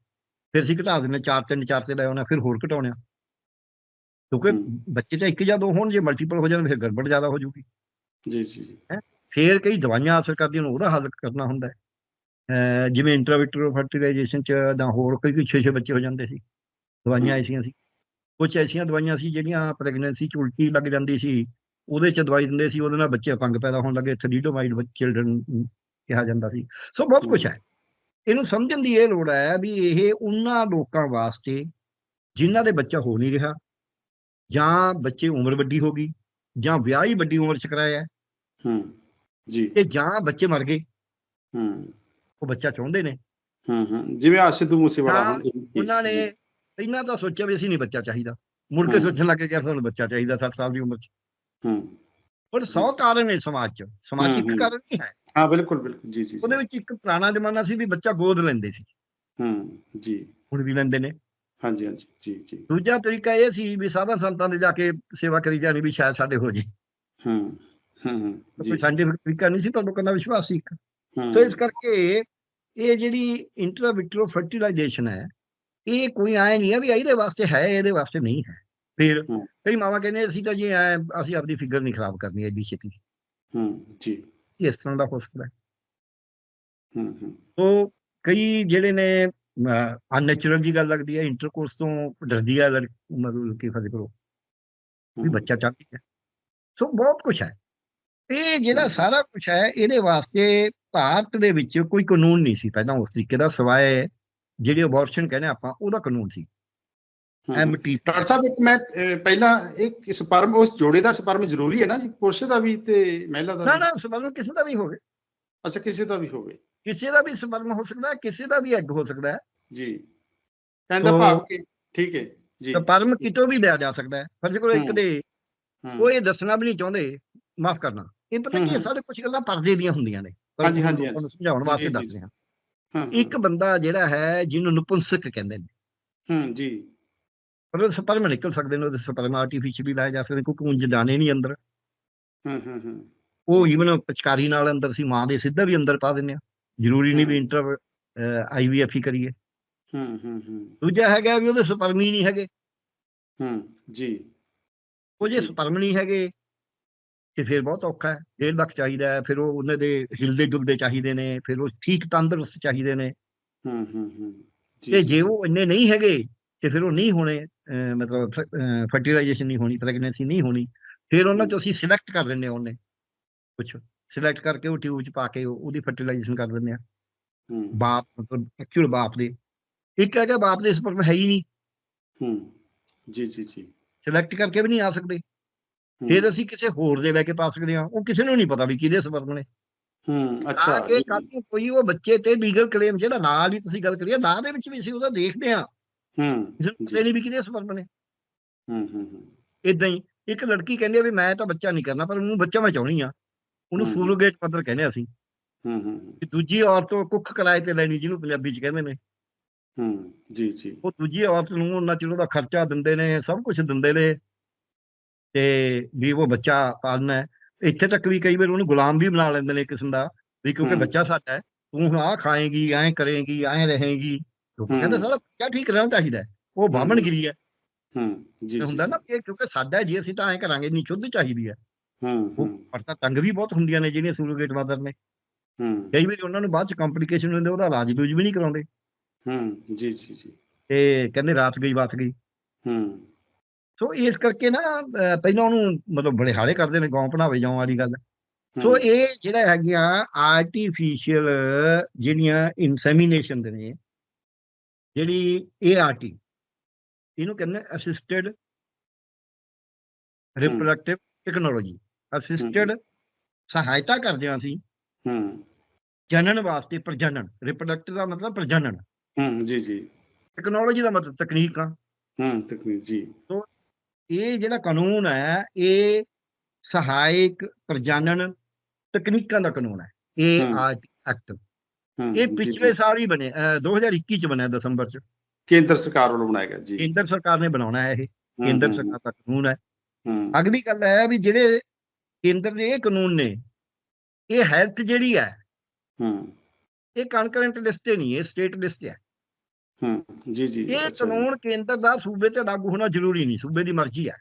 Speaker 2: ਫਿਰ ਅਸੀਂ ਘਟਾ ਦਿੰਦੇ ਚਾਰ ਤਿੰਨ ਚਾਰ ਤੇ ਲੈ ਆਉਣਾ ਫਿਰ ਹੋਰ ਘਟਾਉਣੇ ਕਿਉਂਕਿ। ਬੱਚੇ ਤਾਂ ਇੱਕ ਜਾਂ ਦੋ ਹੋਣ ਜੇ ਮਲਟੀਪਲ ਹੋ ਜਾਣ ਫਿਰ ਗੜਬੜ ਜ਼ਿਆਦਾ ਹੋ ਜੂਗੀ
Speaker 1: ਜੀ ਜੀ
Speaker 2: ਫਿਰ ਕਈ ਦਵਾਈਆਂ ਅਸਰ ਕਰਦੀਆਂ ਨੇ ਉਹਦਾ ਹੱਲ ਕਰਨਾ ਹੁੰਦਾ ਹੈ। ਜਿਵੇਂ ਇੰਟਰਾਵਿਟਰੋ ਫਰਟੀਲਾਈਜੇਸ਼ਨ ਚ ਜਾਂ ਹੋਰ ਕੋਈ ਕੋਈ 6-6 ਬੱਚੇ ਹੋ ਜਾਂਦੇ ਸੀ। ਦਵਾਈਆਂ। ਐਸੀਆਂ ਸੀ। ਕੁਝ ਐਸੀਆਂ ਦਵਾਈਆਂ ਸੀ ਜਿਹੜੀਆਂ ਪ੍ਰੈਗਨੈਂਸੀ ਚ ਉਲਟੀ ਲੱਗ ਜਾਂਦੀ ਸੀ। ਉਹਦੇ ਚ ਦਵਾਈ ਦਿੰਦੇ ਸੀ ਉਹਦੇ ਨਾਲ ਬੱਚੇ ਅਪੰਗ ਪੈਦਾ ਹੋਣ ਲੱਗੇ। ਥਲੀਡੋਮਾਈਡ ਚਿਲਡਰਨ ਕਿਹਾ ਜਾਂਦਾ ਸੀ। ਸੋ ਬਹੁਤ ਕੁਝ ਹੈ। ਇਹਨੂੰ ਸਮਝਣ ਦੀ ਇਹ ਲੋੜ ਹੈ ਵੀ ਇਹ ਉਹਨਾਂ ਲੋਕਾਂ ਵਾਸਤੇ ਜਿਨ੍ਹਾਂ ਦੇ ਬੱਚਾ ਹੋ ਨਹੀਂ ਰਿਹਾ ਜਾਂ ਬੱਚੇ ਉਮਰ ਵੱਡੀ ਹੋ ਗਈ ਜਾਂ ਵਿਆਹ ਹੀ ਵੱਡੀ ਉਮਰ ਚ ਕਰਾਇਆ। ਹੈ,
Speaker 1: ਜੀ।
Speaker 2: ਤੇ ਜਾਂ ਬੱਚੇ ਮਰ ਗਏ।
Speaker 1: ਹੂੰ।
Speaker 2: ਉਹ ਬੱਚਾ ਚਾਹੁੰਦੇ ਨੇ।
Speaker 1: ਹੂੰ ਹੂੰ। ਜਿਵੇਂ ਆ ਸਿੱਧੂ ਮੂਸੇਵਾਲਾ
Speaker 2: ਉਹਨਾਂ ਨੇ। ਪਹਿਲਾਂ ਤਾਂ ਸੋਚਿਆ ਵੀ ਅਸੀਂ ਨਹੀਂ ਬੱਚਾ ਚਾਹੀਦਾ। ਮੁੜ ਕੇ। ਸੋਚਣ ਲੱਗੇ ਕਿ ਸਾਨੂੰ ਬੱਚਾ ਚਾਹੀਦਾ 60 ਸਾਲ ਦੀ ਉਮਰ ਚ।
Speaker 1: ਹੂੰ।
Speaker 2: ਪਰ 100
Speaker 1: ਜੀ।
Speaker 2: ਕਾਰਨ ਨੇ ਸਮਾਜ ਚ। ਸਮਾਜਿਕ
Speaker 1: ਹੂੰ, ਹੂੰ।
Speaker 2: ਕਾਰਨ ਨਹੀਂ ਹੈ।
Speaker 1: ਹਾਂ ਬਿਲਕੁਲ ਬਿਲਕੁਲ। ਜੀ ਜੀ।
Speaker 2: ਉਹਦੇ ਵਿੱਚ ਇੱਕ ਪੁਰਾਣਾ ਜ਼ਮਾਨਾ ਸੀ ਵੀ ਬੱਚਾ ਗੋਦ ਲੈਂਦੇ ਸੀ।
Speaker 1: ਹੂੰ ਜੀ।
Speaker 2: ਹੁਣ ਵੀ ਲੈਂਦੇ ਨੇ।
Speaker 1: ਹਾਂਜੀ ਹਾਂਜੀ। ਜੀ ਜੀ।
Speaker 2: ਦੂਜਾ ਤਰੀਕਾ ਇਹ ਸੀ ਵੀ ਸਾਧਾ ਸੰਤਾਂ ਦੇ ਜਾ ਕੇ ਸੇਵਾ ਕਰੀ ਜਾਣੀ ਵੀ ਸ਼ਾਇਦ ਸਾਡੇ ਹੋ ਜੇ।
Speaker 1: ਹੂੰ ਹੂੰ ਜੀ।
Speaker 2: ਕੋਈ ਸਾਇੰਟੀਫਿਕ ਤਰੀਕਾ ਨਹੀਂ ਸੀ ਤਾਂ ਲੋਕਾਂ ਦਾ ਵਿਸ਼ਵਾਸ ਸੀ ਇੱਕ।
Speaker 1: ਹੂੰ,
Speaker 2: ਸੋ ਇਸ ਕਰਕੇ ਇਹ ਜਿਹੜੀ ਇੰਟਰਾਵਿਟਰੋ ਫਰਟੀਲਾਈਜੇਸ਼ਨ ਹੈ ਇਹ ਕੋਈ ਆਏ ਨਹੀਂ ਹੈ ਵੀ ਇਹਦੇ ਵਾਸਤੇ ਹੈ ਇਹਦੇ ਵਾਸਤੇ ਨਹੀਂ ਹੈ। ਫਿਰ। ਕਈ ਮਾਵਾ ਕਹਿੰਦੇ ਅਸੀਂ ਤਾਂ ਜੀ ਐ ਅਸੀਂ ਆਪਦੀ ਫਿਗਰ ਨਹੀਂ ਖਰਾਬ ਕਰਨੀ ਐਡੀ ਛੇਤੀ।
Speaker 1: ਹੂੰ ਜੀ।
Speaker 2: ਇਸ ਤਰ੍ਹਾਂ ਦਾ ਹੋ ਸਕਦਾ। ਹੈ
Speaker 1: ਹੂੰ। ਹੂੰ
Speaker 2: ਸੋ ਕਈ ਜਿਹੜੇ ਨੇ ਅਨਨੈਚੁਰਲ ਜੀ ਗੱਲ ਲੱਗਦੀ ਹੈ ਇੰਟਰਕੋਰਸ ਤੋਂ ਡਰਦੀ ਹੈ ਮਤਲਬ ਕਿ ਫਸੇ ਕਰੋ ਵੀ ਬੱਚਾ ਚਾਹਤੀ ਹੈ। ਸੋ ਬਹੁਤ ਕੁਝ ਹੈ। ਇਹ ਜਿਹੜਾ। ਸਾਰਾ ਕੁਝ ਹੈ ਇਹਦੇ ਵਾਸਤੇ ਭਾਰਤ ਦੇ ਵਿੱਚ ਕੋਈ ਕਾਨੂੰਨ ਨਹੀਂ ਸੀ। ਪਹਿਲਾਂ ਉਸ ਤਰੀਕੇ ਦਾ ਸਿਵਾਏ ਜਿਹੜੇ ਅਬੋਰਸ਼ਨ ਕਹਿੰਦੇ ਆਪਾਂ ਉਹਦਾ ਕਾਨੂੰਨ ਸੀ। ਐਮਟੀ
Speaker 1: ਡਾਕਟਰ ਸਾਹਿਬ ਇੱਕ ਮੈਂ ਪਹਿਲਾਂ ਇੱਕ ਸਪਰਮ ਉਸ ਜੋੜੇ ਦਾ ਸਪਰਮ ਜ਼ਰੂਰੀ ਹੈ ਨਾ ਜੀ? ਪੁਰਸ਼ ਦਾ ਵੀ ਤੇ ਮਹਿਲਾ ਦਾ
Speaker 2: ਨਾ ਨਾ ਸਪਰਮ ਕਿਸੇ ਦਾ ਵੀ ਹੋਵੇ।
Speaker 1: ਅੱਛਾ ਕਿਸੇ ਦਾ ਵੀ ਹੋਵੇ।
Speaker 2: ਕਿਸੇ ਦਾ ਵੀ ਸਪਰਮ ਹੋ ਸਕਦਾ ਹੈ ਕਿਸੇ ਦਾ ਵੀ ਐਗ ਹੋ ਸਕਦਾ ਹੈ।
Speaker 1: ਜੀ। ਕਹਿੰਦਾ ਭਾਵ ਕਿ ਠੀਕ ਹੈ ਜੀ।
Speaker 2: ਸਪਰਮ ਕਿਤੋਂ ਵੀ ਲਿਆ ਜਾ ਸਕਦਾ ਹੈ। ਪਰ ਜੇ ਕੋਈ ਇੱਕ। ਦੇ ਉਹ ਇਹ ਦੱਸਣਾ ਵੀ ਨਹੀਂ ਚਾਹੁੰਦੇ ਮਾਫ ਕਰਨਾ। ਇਹ ਪਤਾ ਕੀ। ਸਾਡੇ ਕੁਝ ਗੱਲਾਂ ਪਰਦੇ ਦੀਆਂ ਹੁੰਦੀਆਂ ਨੇ।
Speaker 1: ਹਾਂਜੀ, ਹਾਂਜੀ,
Speaker 2: ਲੋਕਾਂ ਨੂੰ ਸਮਝਾਉਣ ਵਾਸਤੇ ਦੱਸ। ਰਿਹਾ।
Speaker 1: ਹਾਂ,
Speaker 2: ਇੱਕ ਬੰਦਾ ਜਿਹੜਾ ਹੈ ਜਿਹਨੂੰ ਨਪੁੰਸਕ ਕਹਿੰਦੇ ਨੇ।
Speaker 1: ਹੂੰ ਜੀ।
Speaker 2: ਪਰ ਉਹ ਸਪਰਮ ਨਿਕਲ ਸਕਦੇ ਨੇ ਉਹਦੇ ਸਪਰਮ ਆਰਟੀਫੀਸ਼ੀਅਲ ਲਾਇਆ ਜਾ ਸਕਦੇ ਕਿਉਂਕਿ ਉਂਝ ਦਾਣੇ ਨਹੀਂ ਅੰਦਰ।
Speaker 1: ਹੂੰ ਹੂੰ ਹੂੰ।
Speaker 2: ਉਹ ਈਵਨ ਪਚਕਾਰੀ ਨਾਲ ਅੰਦਰ ਸੀ ਮਾਂ ਦੇ ਸਿੱਧਾ ਵੀ ਅੰਦਰ ਪਾ ਦਿੰਦੇ ਆ ਜ਼ਰੂਰੀ ਨਹੀਂ ਵੀ। ਇੰਟਰ ਆਈਵੀਐਫ ਹੀ ਕਰੀਏ।
Speaker 1: ਹੂੰ ਹੂੰ ਹੂੰ।
Speaker 2: ਦੂਜਾ ਹੈਗਾ ਵੀ ਉਹਦੇ ਸਪਰਮ ਹੀ ਨਹੀਂ ਹੈਗੇ।
Speaker 1: ਹੂੰ ਜੀ।
Speaker 2: ਉਹ ਜੇ। ਸਪਰਮ ਨਹੀਂ ਹੈਗੇ ਤੇ ਫਿਰ ਬਹੁਤ ਔਖਾ ਹੈ। ਡੇਢ ਲੱਖ ਚਾਹੀਦਾ ਹੈ ਫਿਰ ਉਹ ਉਹਨਾਂ ਦੇ ਹਿਲਦੇ ਡੁਲਦੇ ਚਾਹੀਦੇ ਨੇ ਫਿਰ ਉਹ ਠੀਕ ਤੰਦਰੁਸਤ ਚਾਹੀਦੇ ਨੇ।
Speaker 1: ਹੂੰ ਹੂੰ ਹੂੰ। ਜੀ,
Speaker 2: ਤੇ
Speaker 1: ਜੀ,
Speaker 2: ਉਹ ਇੰਨੇ ਨਹੀਂ ਹੈਗੇ ਤੇ ਫਿਰ ਉਹ ਨਹੀਂ ਹੋਣੇ ਮਤਲਬ ਫਰਟੀਲਾਈਜੇਸ਼ਨ ਨਹੀਂ ਹੋਣੀ ਪ੍ਰੈਗਨੈਂਸੀ ਨਹੀਂ ਹੋਣੀ ਫਿਰ ਉਹਨਾਂ ਚੋਂ ਅਸੀਂ ਸਿਲੈਕਟ ਕਰ ਲੈਂਦੇ ਹਾਂ ਉਹਨੇ। ਕੁਛ ਸਿਲੈਕਟ ਕਰਕੇ ਉਹ ਟਿਊਬ ਚ ਪਾ ਕੇ ਉਹ- ਉਹਦੀ ਫਰਟੀਲਾਈਜੇਸ਼ਨ ਕਰ ਦਿੰਦੇ ਆ
Speaker 1: ਹੂੰ।
Speaker 2: ਬਾਪ ਮਤਲਬ ਐਕਚੁਅਲ ਬਾਪ ਦੇ। ਇੱਕ ਹੈਗਾ ਬਾਪ ਦੇ ਸਪਰਮ ਹੈ ਹੀ ਨਹੀਂ।
Speaker 1: ਹੂੰ। ਜੀ ਜੀ ਜੀ।
Speaker 2: ਸਿਲੈਕਟ ਕਰਕੇ ਵੀ ਨਹੀਂ ਆ ਸਕਦੇ। ਫਿਰ ਅਸੀਂ ਕਿਸੇ ਹੋਰ ਦੇ ਲੈ ਕੇ ਪਾ ਸਕਦੇ ਹਾਂ। ਉਹ ਕਿਸੇ ਨੂੰ ਨਹੀਂ ਪਤਾ ਵੀ ਕਿਹਦੇ ਸਪਰਮ ਨੇ
Speaker 1: ਹੂੰ ਅੱਛਾ
Speaker 2: ਆ ਕੇ ਕੱਲ ਕੋਈ ਉਹ ਬੱਚੇ ਤੇ ਲੀਗਲ ਕਲੇਮ ਜਿਹੜਾ ਨਾਲ ਹੀ ਤੁਸੀਂ ਗੱਲ ਕਰੀਏ ਨਾਂ ਦੇ ਵਿੱਚ ਵੀ ਅਸੀਂ ਉਹਦਾ ਦੇਖਦੇ ਹਾਂ।
Speaker 1: ਹੂੰ
Speaker 2: ਨਹੀਂ ਵੀ ਕਿਹਦੇ ਸਪਰਮ ਨੇ
Speaker 1: ਹੂੰ ਹੂੰ
Speaker 2: ਇਦਾਂ ਹੀ ਇੱਕ ਲੜਕੀ ਕਹਿੰਦੀ ਆ ਵੀ ਮੈਂ ਤਾਂ ਬੱਚਾ ਨਹੀਂ ਕਰਨਾ ਪਰ ਉਹਨੂੰ ਬੱਚਾ ਮੈਂ ਚਾਹਣੀ ਆ। ਉਹਨੂੰ। ਸੂਰੋਗੇਟ ਮਦਰ ਕਹਿੰਦੇ ਆ ਅਸੀਂ।
Speaker 1: ਹੂੰ ਹੂੰ
Speaker 2: ਦੂਜੀ ਔਰਤ ਤੋਂ ਕੁੱਖ ਕਿਰਾਏ ਤੇ ਲੈਣੀ ਜਿਹਨੂੰ ਪੰਜਾਬੀ ਚ ਕਹਿੰਦੇ ਨੇ।
Speaker 1: ਹੂੰ ਜੀ ਜੀ।
Speaker 2: ਉਹ ਦੂਜੀ ਔਰਤ ਨੂੰ ਉਹਨਾਂ ਚਿਰ ਉਹਦਾ ਖਰਚਾ ਦਿੰਦੇ ਨੇ ਸਭ ਕੁਝ ਦਿੰਦੇ ਨੇ। ਤੇ ਵੀ ਉਹ ਬੱਚਾ ਪਾਲਣਾ ਹੈ। ਇੱਥੇ ਤੱਕ ਵੀ ਕਈ ਵਾਰ ਉਹਨੂੰ ਗੁਲਾਮ ਵੀ ਬਣਾ ਲੈਂਦੇ ਨੇ ਕਿਸਮ ਦਾ ਵੀ ਕਿਉਂਕਿ। ਬੱਚਾ ਸਾਡਾ ਹੈ ਤੂੰ ਹੁਣ ਆਹ ਖਾਏਗੀ ਐਂ ਕਰੇਗੀ ਐਂ ਰਹੇਗੀ। ਲੋਕ। ਕਹਿੰਦੇ ਸਾਲਾ ਬੱਚਾ ਠੀਕ ਰਹਿਣਾ ਚਾਹੀਦਾ। ਉਹ ਬਾਹਮਣਗਿਰੀ ਹੈ।
Speaker 1: ਹੂੰ ਜੀ
Speaker 2: ਇਹ ਹੁੰਦਾ ਨਾ ਕਿ ਕਿਉਂਕਿ ਸਾਡਾ ਜੀ ਅਸੀਂ ਤਾਂ ਐਂ ਕਰਾਂਗੇ ਨਹੀਂ ਸ਼ੁੱਧ ਚਾਹੀਦੀ ਹੈ।
Speaker 1: ਹੂੰ
Speaker 2: ਪਰ ਤਾਂ ਤੰਗ ਵੀ ਬਹੁਤ ਹੁੰਦੀਆਂ ਨੇ ਜਿਹੜੀਆਂ ਸੂਰੋਗੇਟ ਮਦਰ ਨੇ।
Speaker 1: ਹੂੰ।
Speaker 2: ਕਈ ਵਾਰੀ ਉਹਨਾਂ ਨੂੰ ਬਾਅਦ ਚ ਕੰਪਲਿਕੇਸ਼ਨ ਹੁੰਦੇ ਉਹਦਾ ਇਲਾਜ ਲੂਜ ਵੀ ਨਹੀਂ ਕਰਾਉਂਦੇ।
Speaker 1: ਹੂੰ ਜੀ ਜੀ ਜੀ।
Speaker 2: ਤੇ ਕਹਿੰਦੇ ਰਾਤ ਗਈ ਬਾਤ ਗਈ।
Speaker 1: ਹੂੰ।
Speaker 2: ਸੋ ਇਸ ਕਰਕੇ ਨਾ ਪਹਿਲਾਂ ਉਹਨੂੰ ਮਤਲਬ ਬੜੇ ਹਾਲੇ ਕਰਦੇ ਨੇ ਗਾਉਂ ਬਣਾਵੇ ਜਾਉਂ ਵਾਲੀ ਗੱਲ। ਸੋ ਇਹ ਜਿਹੜਾ ਹੈਗੀਆਂ ਆਰਟੀਫੀਸ਼ੀਅਲ ਜਿਹੜੀਆਂ ਇਨਸੈਮੀਨੇਸ਼ਨ ਦੇ ਨੇ ਜਿਹੜੀ ਏਆਰਟੀ ਇਹਨੂੰ ਕਹਿੰਦੇ ਅਸਿਸਟਡ ਰਿਪਰੋਡਕਟਿਵ ਟੈਕਨੋਲੋਜੀ ਅਸਿਸਟਡ ਸਹਾਇਤਾ ਕਰਦੇ ਹਾਂ ਅਸੀਂ।
Speaker 1: ਹੂੰ।
Speaker 2: ਜਨਨ ਵਾਸਤੇ ਪ੍ਰਜਨਨ। ਰਿਪਰੋਡਕਟਿਵ ਦਾ ਮਤਲਬ ਪ੍ਰਜਨਨ।
Speaker 1: ਹੂੰ ਜੀ ਜੀ।
Speaker 2: ਟੈਕਨੋਲੋਜੀ ਦਾ ਮਤਲਬ ਤਕਨੀਕਾਂ
Speaker 1: ਹੂੰ ਤਕਨੀਕ ਜੀ।
Speaker 2: ਇਹ ਜਿਹੜਾ ਕਾਨੂੰਨ ਹੈ ਇਹ ਸਹਾਇਕ ਪ੍ਰਜਨਨ ਤਕਨੀਕਾਂ ਦਾ ਕਾਨੂੰਨ ਹੈ। ਇਹ। ਆਰਟ ਐਕਟ
Speaker 1: ਹੂੰ
Speaker 2: ਇਹ ਪਿਛਲੇ। ਸਾਲ ਹੀ ਬਣੇ ਅਹ 2021 ਚ ਬਣਿਆ ਦਸੰਬਰ ਚ।
Speaker 1: ਕੇਂਦਰ ਸਰਕਾਰ ਵੱਲੋਂ ਬਣਾਇਆ ਗਿਆ ਜੀ।
Speaker 2: ਕੇਂਦਰ ਸਰਕਾਰ ਨੇ ਬਣਾਉਣਾ ਹੈ ਇਹ ਕੇਂਦਰ ਸਰਕਾਰ ਦਾ ਕਾਨੂੰਨ ਹੈ। ਅਗਲੀ ਗੱਲ ਹੈ ਵੀ ਜਿਹੜੇ ਕੇਂਦਰ ਦੇ ਇਹ ਕਾਨੂੰਨ ਨੇ ਇਹ ਹੈਲਥ ਜਿਹੜੀ ਹੈ
Speaker 1: ਹੂੰ।
Speaker 2: ਇਹ ਕਨਕਰੈਂਟ ਲਿਸਟ ਤੇ ਨਹੀਂ ਹੈ ਸਟੇਟ ਲਿਸਟ ਤੇ ਹੈ।
Speaker 1: ਹੂੰ ਜੀ ਜੀ
Speaker 2: ਇਹ। ਕਾਨੂੰਨ ਕੇਂਦਰ ਦਾ ਸੂਬੇ ਤੇ ਲਾਗੂ ਹੋਣਾ ਜ਼ਰੂਰੀ ਨਹੀਂ ਸੂਬੇ ਦੀ ਮਰਜ਼ੀ ਹੈ।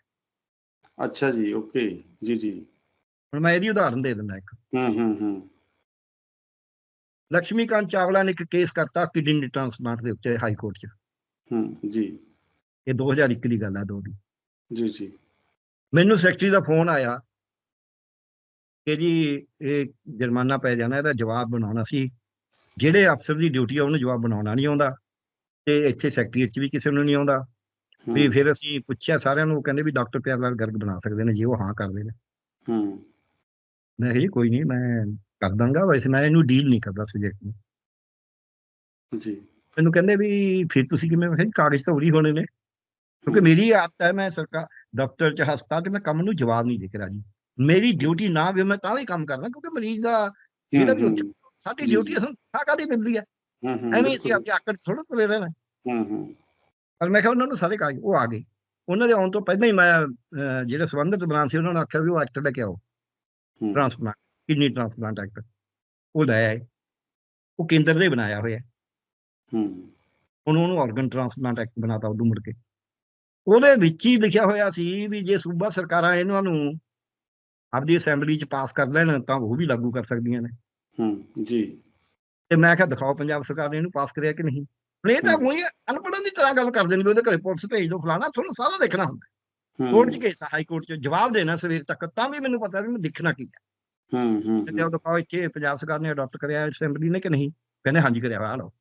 Speaker 1: ਅੱਛਾ ਜੀ ਓਕੇ ਜੀ ਜੀ।
Speaker 2: ਹੁਣ ਮੈਂ ਇਹਦੀ ਉਦਾਹਰਨ ਦੇ ਦਿੰਦਾ ਇੱਕ।
Speaker 1: ਹੂੰ ਹੂੰ ਹੂੰ।
Speaker 2: ਲక్ష్ਮੀਕਾਂਤ ਚਾਵਲਾ ਨੇ ਇੱਕ ਕੇਸ ਕਰਤਾ ਕਿਡਨੀ ਟ੍ਰਾਂਸਪਲਾਂਟ ਦੇ ਉੱਤੇ ਹਾਈ ਕੋਰਟ 'ਚ।
Speaker 1: ਹੂੰ ਜੀ।
Speaker 2: ਇਹ 2021 ਦੀ ਗੱਲ ਹੈ ਦੋ ਦੀ।
Speaker 1: ਜੀ ਜੀ।
Speaker 2: ਮੈਨੂੰ ਸੈਕਟਰੀ ਦਾ ਫੋਨ ਆਇਆ ਕਿ ਜੀ ਇਹ ਜੁਰਮਾਨਾ ਪੈ ਜਾਣਾ ਇਹਦਾ ਜਵਾਬ ਬਣਾਉਣਾ ਸੀ। ਜਿਹੜੇ ਅਫਸਰ ਦੀ ਡਿਊਟੀ ਆ ਉਹਨੂੰ ਜਵਾਬ ਬਣਾਉਣਾ ਨਹੀਂ ਆਉਂਦਾ ਤੇ ਇੱਥੇ ਸੈਕਟਰੀਏਟ 'ਚ ਵੀ ਕਿਸੇ ਨੂੰ ਨਹੀਂ ਆਉਂਦਾ। ਵੀ ਫਿਰ ਅਸੀਂ ਪੁੱਛਿਆ ਸਾਰਿਆਂ ਨੂੰ ਉਹ ਕਹਿੰਦੇ ਵੀ ਡਾਕਟਰ ਪਿਆਰ ਲਾਲ ਗਰਗ ਬਣਾ ਸਕਦੇ ਨੇ ਜੇ ਉਹ ਹਾਂ ਕਰਦੇ ਨੇ।
Speaker 1: ਹੂੰ।
Speaker 2: ਮੈਂ ਕਿਹਾ ਕੋਈ ਨਹੀਂ ਮੈਂ ਕਰ ਦਾਂਗਾ ਵੈਸੇ ਮੈਂ ਇਹਨੂੰ ਡੀਲ ਨਹੀਂ ਕਰਦਾ ਸਬਜੈਕਟ ਨੂੰ।
Speaker 1: ਜੀ।
Speaker 2: ਮੈਨੂੰ ਕਹਿੰਦੇ ਵੀ ਫਿਰ ਤੁਸੀਂ ਕਿਵੇਂ ਮੈਂ ਕਿਹਾ ਕਾਗਜ਼ ਤਾਂ ਉਰੀ ਹੋਣੇ ਨੇ। ਕਿਉਂਕਿ ਮੇਰੀ ਆਦਤ ਹੈ ਮੈਂ ਸਰਕਾਰ ਦਫ਼ਤਰ ਚ ਹਸਪਤਾਲ ਚ ਮੈਂ ਕੰਮ ਨੂੰ ਜਵਾਬ ਨਹੀਂ ਦੇ ਕੇ ਰਾਜੀ। ਮੇਰੀ ਡਿਊਟੀ ਨਾ ਵੀ ਮੈਂ ਤਾਂ ਵੀ ਕੰਮ ਕਰਨਾ ਕਿਉਂਕਿ ਮਰੀਜ਼ ਦਾ ਜਿਹੜਾ ਵੀ ਸਾਡੀ ਡਿਊਟੀ। ਸਾਨੂੰ ਥਾਂ ਕਾਦੀ ਮਿਲਦੀ ਹੈ?
Speaker 1: ਹੂੰ ਹੂੰ
Speaker 2: ਐਵੇਂ ਅਸੀਂ ਆਪਣੀ ਆਕੜ ਥੋੜਾ ਤੁਰੇ ਰਹਿਣਾ।
Speaker 1: ਹੂੰ ਹੂੰ।
Speaker 2: ਪਰ ਮੈਂ ਕਿਹਾ ਉਹਨਾਂ ਨੂੰ ਸਾਰੇ ਕਾਗਜ਼ ਉਹ ਆ ਗਏ। ਉਹਨਾਂ ਦੇ ਆਉਣ ਤੋਂ ਪਹਿਲਾਂ ਹੀ ਮੈਂ ਜਿਹੜੇ ਸੰਬੰਧਿਤ ਬ੍ਰਾਂਚ ਸੀ ਉਹਨਾਂ ਨੂੰ ਆਖਿਆ ਵੀ ਉਹ ਐਕਟ ਲੈ ਕੇ ਆਓ। ਟ੍ਰਾਂਸਪਲਾਂਟ ਕਿਡਨੀ ਟ੍ਰਾਂਸਪਲਾਂਟ ਐਕਟ ਉਹ ਲੈ ਆਏ ਉਹ ਕੇਂਦਰ ਦੇ ਬਣਾਇਆ ਹੋਇਆ
Speaker 1: ਹੂੰ।
Speaker 2: ਹੁਣ ਉਹਨੂੰ ਆਰਗਨ ਟ੍ਰਾਂਸਪਲਾਂਟ ਐਕਟ ਬਣਾਤਾ ਉਦੋਂ ਮੁੜ ਕੇ। ਉਹਦੇ ਵਿੱਚ ਹੀ ਲਿਖਿਆ ਹੋਇਆ ਸੀ ਵੀ ਜੇ ਸੂਬਾ ਸਰਕਾਰਾਂ ਇਹਨਾਂ ਨੂੰ ਆਪਦੀ ਅਸੈਂਬਲੀ ਚ ਪਾਸ ਕਰ ਲੈਣ ਤਾਂ ਉਹ ਵੀ ਲਾਗੂ ਕਰ ਸਕਦੀਆਂ ਨੇ।
Speaker 1: ਹੂੰ ਜੀ।
Speaker 2: ਤੇ ਮੈਂ ਕਿਹਾ ਦਿਖਾਓ ਪੰਜਾਬ ਸਰਕਾਰ ਨੇ ਇਹਨੂੰ ਪਾਸ ਕਰਿਆ ਕਿ ਨਹੀਂ? ਇਹ ਤਾਂ। ਉਹੀ ਅਨਪੜ੍ਹਾਂ ਦੀ ਤਰ੍ਹਾਂ ਗੱਲ ਕਰਦੇ ਨੇ ਵੀ ਉਹਦੇ ਘਰੇ ਪੁਲਿਸ ਭੇਜ ਦਿਓ ਫਲਾਣਾ ਤੁਹਾਨੂੰ ਸਾਰਾ ਦੇਖਣਾ ਹੁੰਦਾ।
Speaker 1: ਹੂੰ।
Speaker 2: ਕੋਰਟ ਚ ਕੇਸ ਹਾਈ ਕੋਰਟ ਚ ਜਵਾਬ ਦੇਣਾ ਸਵੇਰ ਤੱਕ ਤਾਂ ਵੀ ਮੈਨੂੰ ਪਤਾ ਵੀ ਮੈਂ ਦੇਖਣਾ ਕੀ ਹੈ।
Speaker 1: ਹੂੰ ਹੂੰ
Speaker 2: ਤੇ ਉਹ ਦਿਖਾਓ ਇੱਥੇ ਪੰਜਾਬ ਸਰਕਾਰ ਨੇ ਅਡਾਪਟ ਕਰਿਆ ਅਸੈਂਬਲੀ ਨੇ ਕਿ ਨਹੀਂ? ਕਹਿੰਦੇ ਹਾਂਜੀ ਕਰਿਆ ਵਾ ਲਓ।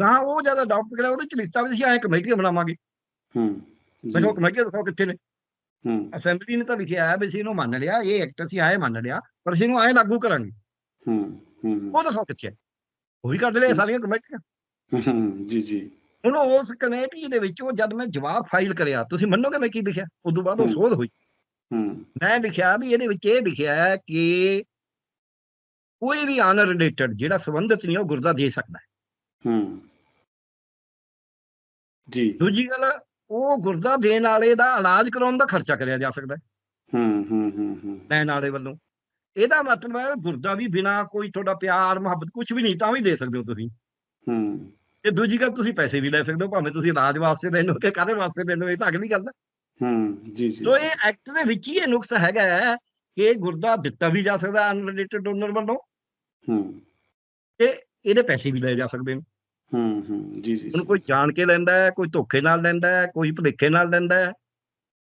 Speaker 2: ਗਾਂ ਉਹ ਜਦ ਅਡਾਪਟ ਕਰਿਆ ਉਹਦੇ ਚ ਲਿਖਤਾ ਵੀ ਅਸੀਂ ਐ ਕਮੇਟੀ ਬਣਾਵਾਂਗੇ।
Speaker 1: ਹੂੰ
Speaker 2: ਕਿਹਾ ਕਮੇਟੀ ਦਿਖਾਓ ਕਿੱਥੇ ਨੇ?
Speaker 1: ਹੂੰ।
Speaker 2: ਅਸੈਂਬਲੀ ਨੇ ਤਾਂ ਲਿਖਿਆ ਹੈ ਵੀ ਅਸੀਂ ਇਹਨੂੰ ਮੰਨ ਲਿਆ ਇਹ ਐਕਟ ਅਸੀਂ ਆਏ ਮੰਨ ਲਿਆ ਪਰ ਅਸੀਂ ਇਹਨੂੰ ਆਏ ਲਾਗੂ ਕਰਾਂਗੇ।
Speaker 1: ਹੂੰ ਹੂੰ
Speaker 2: ਉਹ ਦਿਖਾਓ ਕਿੱਥੇ ਉਹ ਵੀ ਕੱਢ ਲਿਆ ਸਾਰੀਆਂ ਕਮੇਟੀਆਂ
Speaker 1: ਹੂੰ ਜੀ ਜੀ।
Speaker 2: ਹੁਣ ਉਸ ਕਮੇਟੀ ਦੇ ਵਿੱਚ ਉਹ ਜਦ ਮੈਂ ਜਵਾਬ ਫਾਈਲ ਕਰਿਆ ਤੁਸੀਂ ਮੰਨੋਗੇ ਮੈਂ ਕੀ ਲਿਖਿਆ? ਉਦੋਂ ਬਾਅਦ ਉਹ। ਸੋਧ ਹੋਈ।
Speaker 1: ਹੂੰ
Speaker 2: ਮੈਂ ਲਿਖਿਆ ਵੀ ਇਹਦੇ ਵਿੱਚ ਇਹ ਲਿਖਿਆ ਹੈ ਕਿ ਕੋਈ ਵੀ ਅਨਰਿਲੇਟਡ ਜਿਹੜਾ ਸੰਬੰਧਿਤ ਨਹੀਂ ਉਹ ਗੁਰਦਾ ਦੇ ਸਕਦਾ ਹੈ।
Speaker 1: ਹੂੰ। ਜੀ।
Speaker 2: ਦੂਜੀ ਗੱਲ ਉਹ ਗੁਰਦਾ ਦੇਣ ਵਾਲੇ ਦਾ ਇਲਾਜ ਕਰਾਉਣ ਦਾ ਖਰਚਾ ਕਰਿਆ ਜਾ ਸਕਦਾ ਹੈ।
Speaker 1: ਹੂੰ ਹੂੰ ਹੂੰ ਹੂੰ।
Speaker 2: ਲੈਣ ਵਾਲੇ ਵੱਲੋਂ। ਇਹਦਾ ਮਤਲਬ ਹੈ ਗੁਰਦਾ ਵੀ ਬਿਨਾ ਕੋਈ ਤੁਹਾਡਾ ਪਿਆਰ ਮੁਹੱਬਤ ਕੁਝ ਵੀ ਨਹੀਂ ਤਾਂ ਵੀ ਦੇ ਸਕਦੇ ਹੋ ਤੁਸੀਂ।
Speaker 1: ਹੂੰ।
Speaker 2: ਤੇ ਦੂਜੀ ਗੱਲ ਤੁਸੀਂ ਪੈਸੇ ਵੀ ਲੈ ਸਕਦੇ ਹੋ ਭਾਵੇਂ ਤੁਸੀਂ ਇਲਾਜ ਵਾਸਤੇ ਲੈ ਲਓ ਕਿ ਕਾਹਦੇ ਵਾਸਤੇ ਲੈ ਲਓ ਇਹ ਤਾਂ ਅਗਲੀ ਗੱਲ ਹੈ
Speaker 1: ਹੂੰ ਜੀ ਜੀ।
Speaker 2: ਸੋ ਇਹ ਐਕਟ ਦੇ ਵਿੱਚ ਹੀ ਇਹ ਨੁਕਸ ਹੈਗਾ ਹੈ ਕਿ ਗੁਰਦਾ ਦਿੱਤਾ ਵੀ ਜਾ ਸਕਦਾ ਅਨਰਿਲੇਟਡ ਡੋਨਰ ਵੱਲੋਂ।
Speaker 1: ਹੂੰ।
Speaker 2: ਤੇ ਇਹਦੇ ਪੈਸੇ ਵੀ ਲਏ ਜਾ ਸਕਦੇ ਨੇ।
Speaker 1: ਹੂੰ ਹੂੰ ਜੀ ਜੀ
Speaker 2: ਹੁਣ ਕੋਈ ਜਾਣ ਕੇ ਲੈਂਦਾ ਹੈ ਕੋਈ ਧੋਖੇ ਨਾਲ ਲੈਂਦਾ ਹੈ ਕੋਈ ਭੁਲੇਖੇ ਨਾਲ ਲੈਂਦਾ ਹੈ